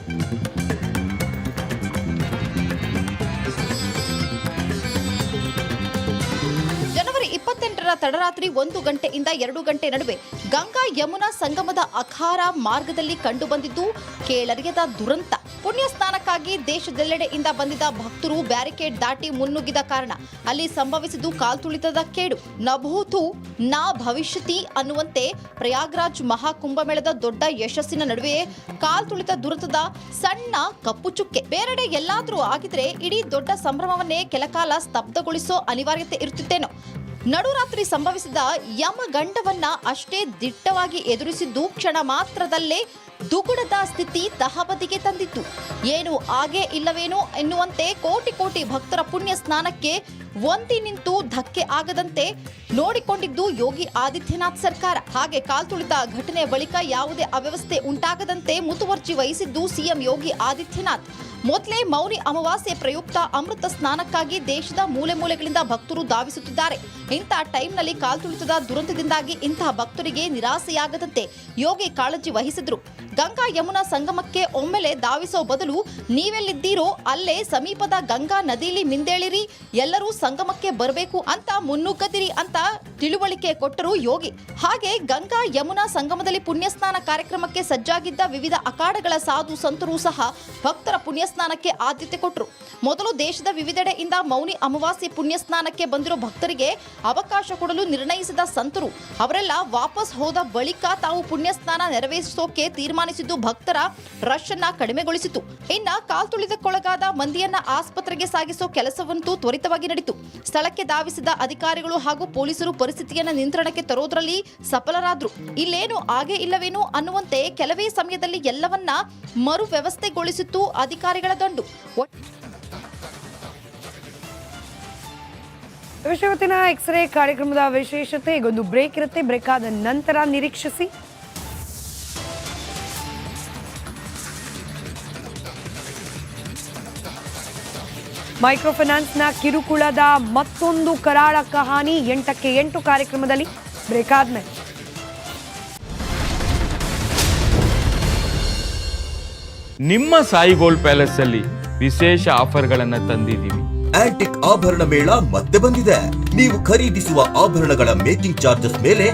ಇಪ್ಪತ್ತೆಂಟರ ತಡರಾತ್ರಿ ಒಂದು ಗಂಟೆಯಿಂದ ಎರಡು ಗಂಟೆ ನಡುವೆ ಗಂಗಾ ಯಮುನಾ ಸಂಗಮದ ಅಖಾರ ಮಾರ್ಗದಲ್ಲಿ ಕಂಡುಬಂದಿದ್ದು ಕೇಳರಿಯದ ದುರಂತ. ಪುಣ್ಯ ಸ್ನಾನಕ್ಕಾಗಿ ದೇಶದೆಲ್ಲೆಡೆಯಿಂದ ಬಂದಿದ್ದ ಭಕ್ತರು ಬ್ಯಾರಿಕೇಡ್ ದಾಟಿ ಮುನ್ನುಗ್ಗಿದ ಕಾರಣ ಅಲ್ಲಿ ಸಂಭವಿಸಿದ್ದು ಕಾಲ್ತುಳಿತದ ಕೇಡು. ನಭೂತು ನಾ ಭವಿಷ್ಯತಿ ಅನ್ನುವಂತೆ ಪ್ರಯಾಗ್ರಾಜ್ ಮಹಾಕುಂಭಮೇಳದ ದೊಡ್ಡ ಯಶಸ್ಸಿನ ನಡುವೆಯೇ ಕಾಲ್ತುಳಿತ ದುರಂತದ ಸಣ್ಣ ಕಪ್ಪು ಚುಕ್ಕೆ. ಬೇರೆಡೆ ಎಲ್ಲಾದರೂ ಆಗಿದ್ರೆ ಇಡೀ ದೊಡ್ಡ ಸಂಭ್ರಮವನ್ನೇ ಕೆಲಕಾಲ ಸ್ತಬ್ಧಗೊಳಿಸೋ ಅನಿವಾರ್ಯತೆ ಇರುತ್ತಿತ್ತೇನೋ. ನಡುರಾತ್ರಿ ಸಂಭವಿಸಿದ ಯಮಗಂಡವನ್ನ ಅಷ್ಟೇ ದಿಟ್ಟವಾಗಿ ಎದುರಿಸಿದ್ದು ಕ್ಷಣ ಮಾತ್ರದಲ್ಲೇ ದುಗುಡದ ಸ್ಥಿತಿ ತಹಬದಿಗೆ ತಂದಿತ್ತು. ಏನು ಆಗೇ ಇಲ್ಲವೇನೋ ಎನ್ನುವಂತೆ ಕೋಟಿ ಕೋಟಿ ಭಕ್ತರ ಪುಣ್ಯ ಸ್ನಾನಕ್ಕೆ ಒಂದಿ ನಿಂತು ಧಕ್ಕೆ ಆಗದಂತೆ ನೋಡಿಕೊಂಡಿದ್ದು ಯೋಗಿ ಆದಿತ್ಯನಾಥ್ ಸರ್ಕಾರ. ಹಾಗೆ ಕಾಲ್ತುಳಿತ ಘಟನೆ ಬಳಿಕ ಯಾವುದೇ ಅವ್ಯವಸ್ಥೆ ಉಂಟಾಗದಂತೆ ಮುತುವರ್ಜಿ ವಹಿಸಿದ್ದು ಸಿಎಂ ಯೋಗಿ ಆದಿತ್ಯನಾಥ್. ಮೊದಲೇ ಮೌನಿ ಅಮಾವಾಸ್ಯೆ ಪ್ರಯುಕ್ತ ಅಮೃತ ಸ್ನಾನಕ್ಕಾಗಿ ದೇಶದ ಮೂಲೆ ಮೂಲೆಗಳಿಂದ ಭಕ್ತರು ಧಾವಿಸುತ್ತಿದ್ದಾರೆ. ಇಂಥ ಟೈಮ್ನಲ್ಲಿ ಕಾಲ್ತುಳಿತದ ದುರಂತದಿಂದಾಗಿ ಇಂತಹ ಭಕ್ತರಿಗೆ ನಿರಾಸೆಯಾಗದಂತೆ ಯೋಗಿ ಕಾಳಜಿ ವಹಿಸಿದ್ರು. ಗಂಗಾ ಯಮುನಾ ಸಂಗಮಕ್ಕೆ ಒಮ್ಮೆಲೆ ಧಾವಿಸೋ ಬದಲು ನೀವೆಲ್ಲಿದ್ದೀರೋ ಅಲ್ಲೇ ಸಮೀಪದ ಗಂಗಾ ನದಿಲಿ ಮಿಂದೇಳಿರಿ ಎಲ್ಲರೂ ಸಂಗಮಕ್ಕೆ ಬರಬೇಕು ಅಂತ ಮುನ್ನುಗ್ಗದಿರಿ ಅಂತ ತಿಳುವಳಿಕೆ ಕೊಟ್ಟರು ಯೋಗಿ. ಹಾಗೆ ಗಂಗಾ ಯಮುನಾ ಸಂಗಮದಲ್ಲಿ ಪುಣ್ಯಸ್ನಾನ ಕಾರ್ಯಕ್ರಮಕ್ಕೆ ಸಜ್ಜಾಗಿದ್ದ ವಿವಿಧ ಅಖಾಡಗಳ ಸಾಧು ಸಂತರು ಸಹ ಭಕ್ತರ ಪುಣ್ಯಸ್ನಾನಕ್ಕೆ ಆದ್ಯತೆ ಕೊಟ್ಟರು ಮೊದಲು ದೇಶದ ವಿವಿಧೆಡೆಯಿಂದ ಮೌನಿ ಅಮಾವಾಸ್ಯೆ ಪುಣ್ಯಸ್ನಾನಕ್ಕೆ ಬಂದಿರೋ ಭಕ್ತರಿಗೆ ಅವಕಾಶ ಕೊಡಲು ನಿರ್ಣಯಿಸಿದ ಸಂತರು. ಅವರೆಲ್ಲ ವಾಪಸ್ ಹೋದ ಬಳಿಕ ತಾವು ಪುಣ್ಯಸ್ನಾನ ನೆರವೇರಿಸೋಕೆ ತೀರ್ಮಾನಿಸಿದ್ದು ಭಕ್ತರ ರಶ್ ಅನ್ನ ಕಡಿಮೆಗೊಳಿಸಿತು ಇನ್ನ ಕಾಲ್ತುಳಿದಕ್ಕೊಳಗಾದ ಮಂದಿಯನ್ನ ಆಸ್ಪತ್ರೆಗೆ ಸಾಗಿಸೋ ಕೆಲಸವಂತೂ ತ್ವರಿತವಾಗಿ ನಡೆಯಿತು ಸ್ಥಳಕ್ಕೆ ಧಾವಿಸಿದ ಅಧಿಕಾರಿಗಳು ಹಾಗೂ ಪೊಲೀಸರು ಪರಿಸ್ಥಿತಿಯನ್ನ ನಿಯಂತ್ರಣಕ್ಕೆ ತರೋದ್ರಲ್ಲಿ ಸಫಲರಾದ್ರು. ಇಲ್ಲೇನು ಆಗೇ ಇಲ್ಲವೇನು ಅನ್ನುವಂತೆ ಕೆಲವೇ ಸಮಯದಲ್ಲಿ ಎಲ್ಲವನ್ನ ಮರು ವ್ಯವಸ್ಥೆಗೊಳಿಸಿತ್ತು ಅಧಿಕಾರಿಗಳ ದಂಡು. ವಿಷಯವತ್ತಿನ ಎಕ್ಸ್ರೇ ಕಾರ್ಯಕ್ರಮದ ವಿಶೇಷತೆ ಈಗೊಂದು ಬ್ರೇಕ್ ಇರುತ್ತೆ. ಬ್ರೇಕ್ ಆದ ನಂತರ ನಿರೀಕ್ಷಿಸಿ. ಮೈಕ್ರೋ ಫೈನಾನ್ಸ್ನ ಕಿರುಕುಳದ ಮತ್ತೊಂದು ಕರಾಳ ಕಹಾನಿ ಎಂಟಕ್ಕೆ ಎಂಟು ಕಾರ್ಯಕ್ರಮದಲ್ಲಿ ಬ್ರೇಕ್ ಆದ್ಮೇಲೆ. ನಿಮ್ಮ ಸಾಯಿ ಗೋಲ್ಡ್ ಪ್ಯಾಲೇಸ್ ಅಲ್ಲಿ ವಿಶೇಷ ಆಫರ್ಗಳನ್ನ ತಂದಿದ್ದೀವಿ. ಆಂಟಿಕ್ ಆಭರಣ ಮೇಳ ಮತ್ತೆ ಬಂದಿದೆ. ನೀವು ಖರೀದಿಸುವ ಆಭರಣಗಳ ಮೇಕಿಂಗ್ ಚಾರ್ಜಸ್ ಮೇಲೆ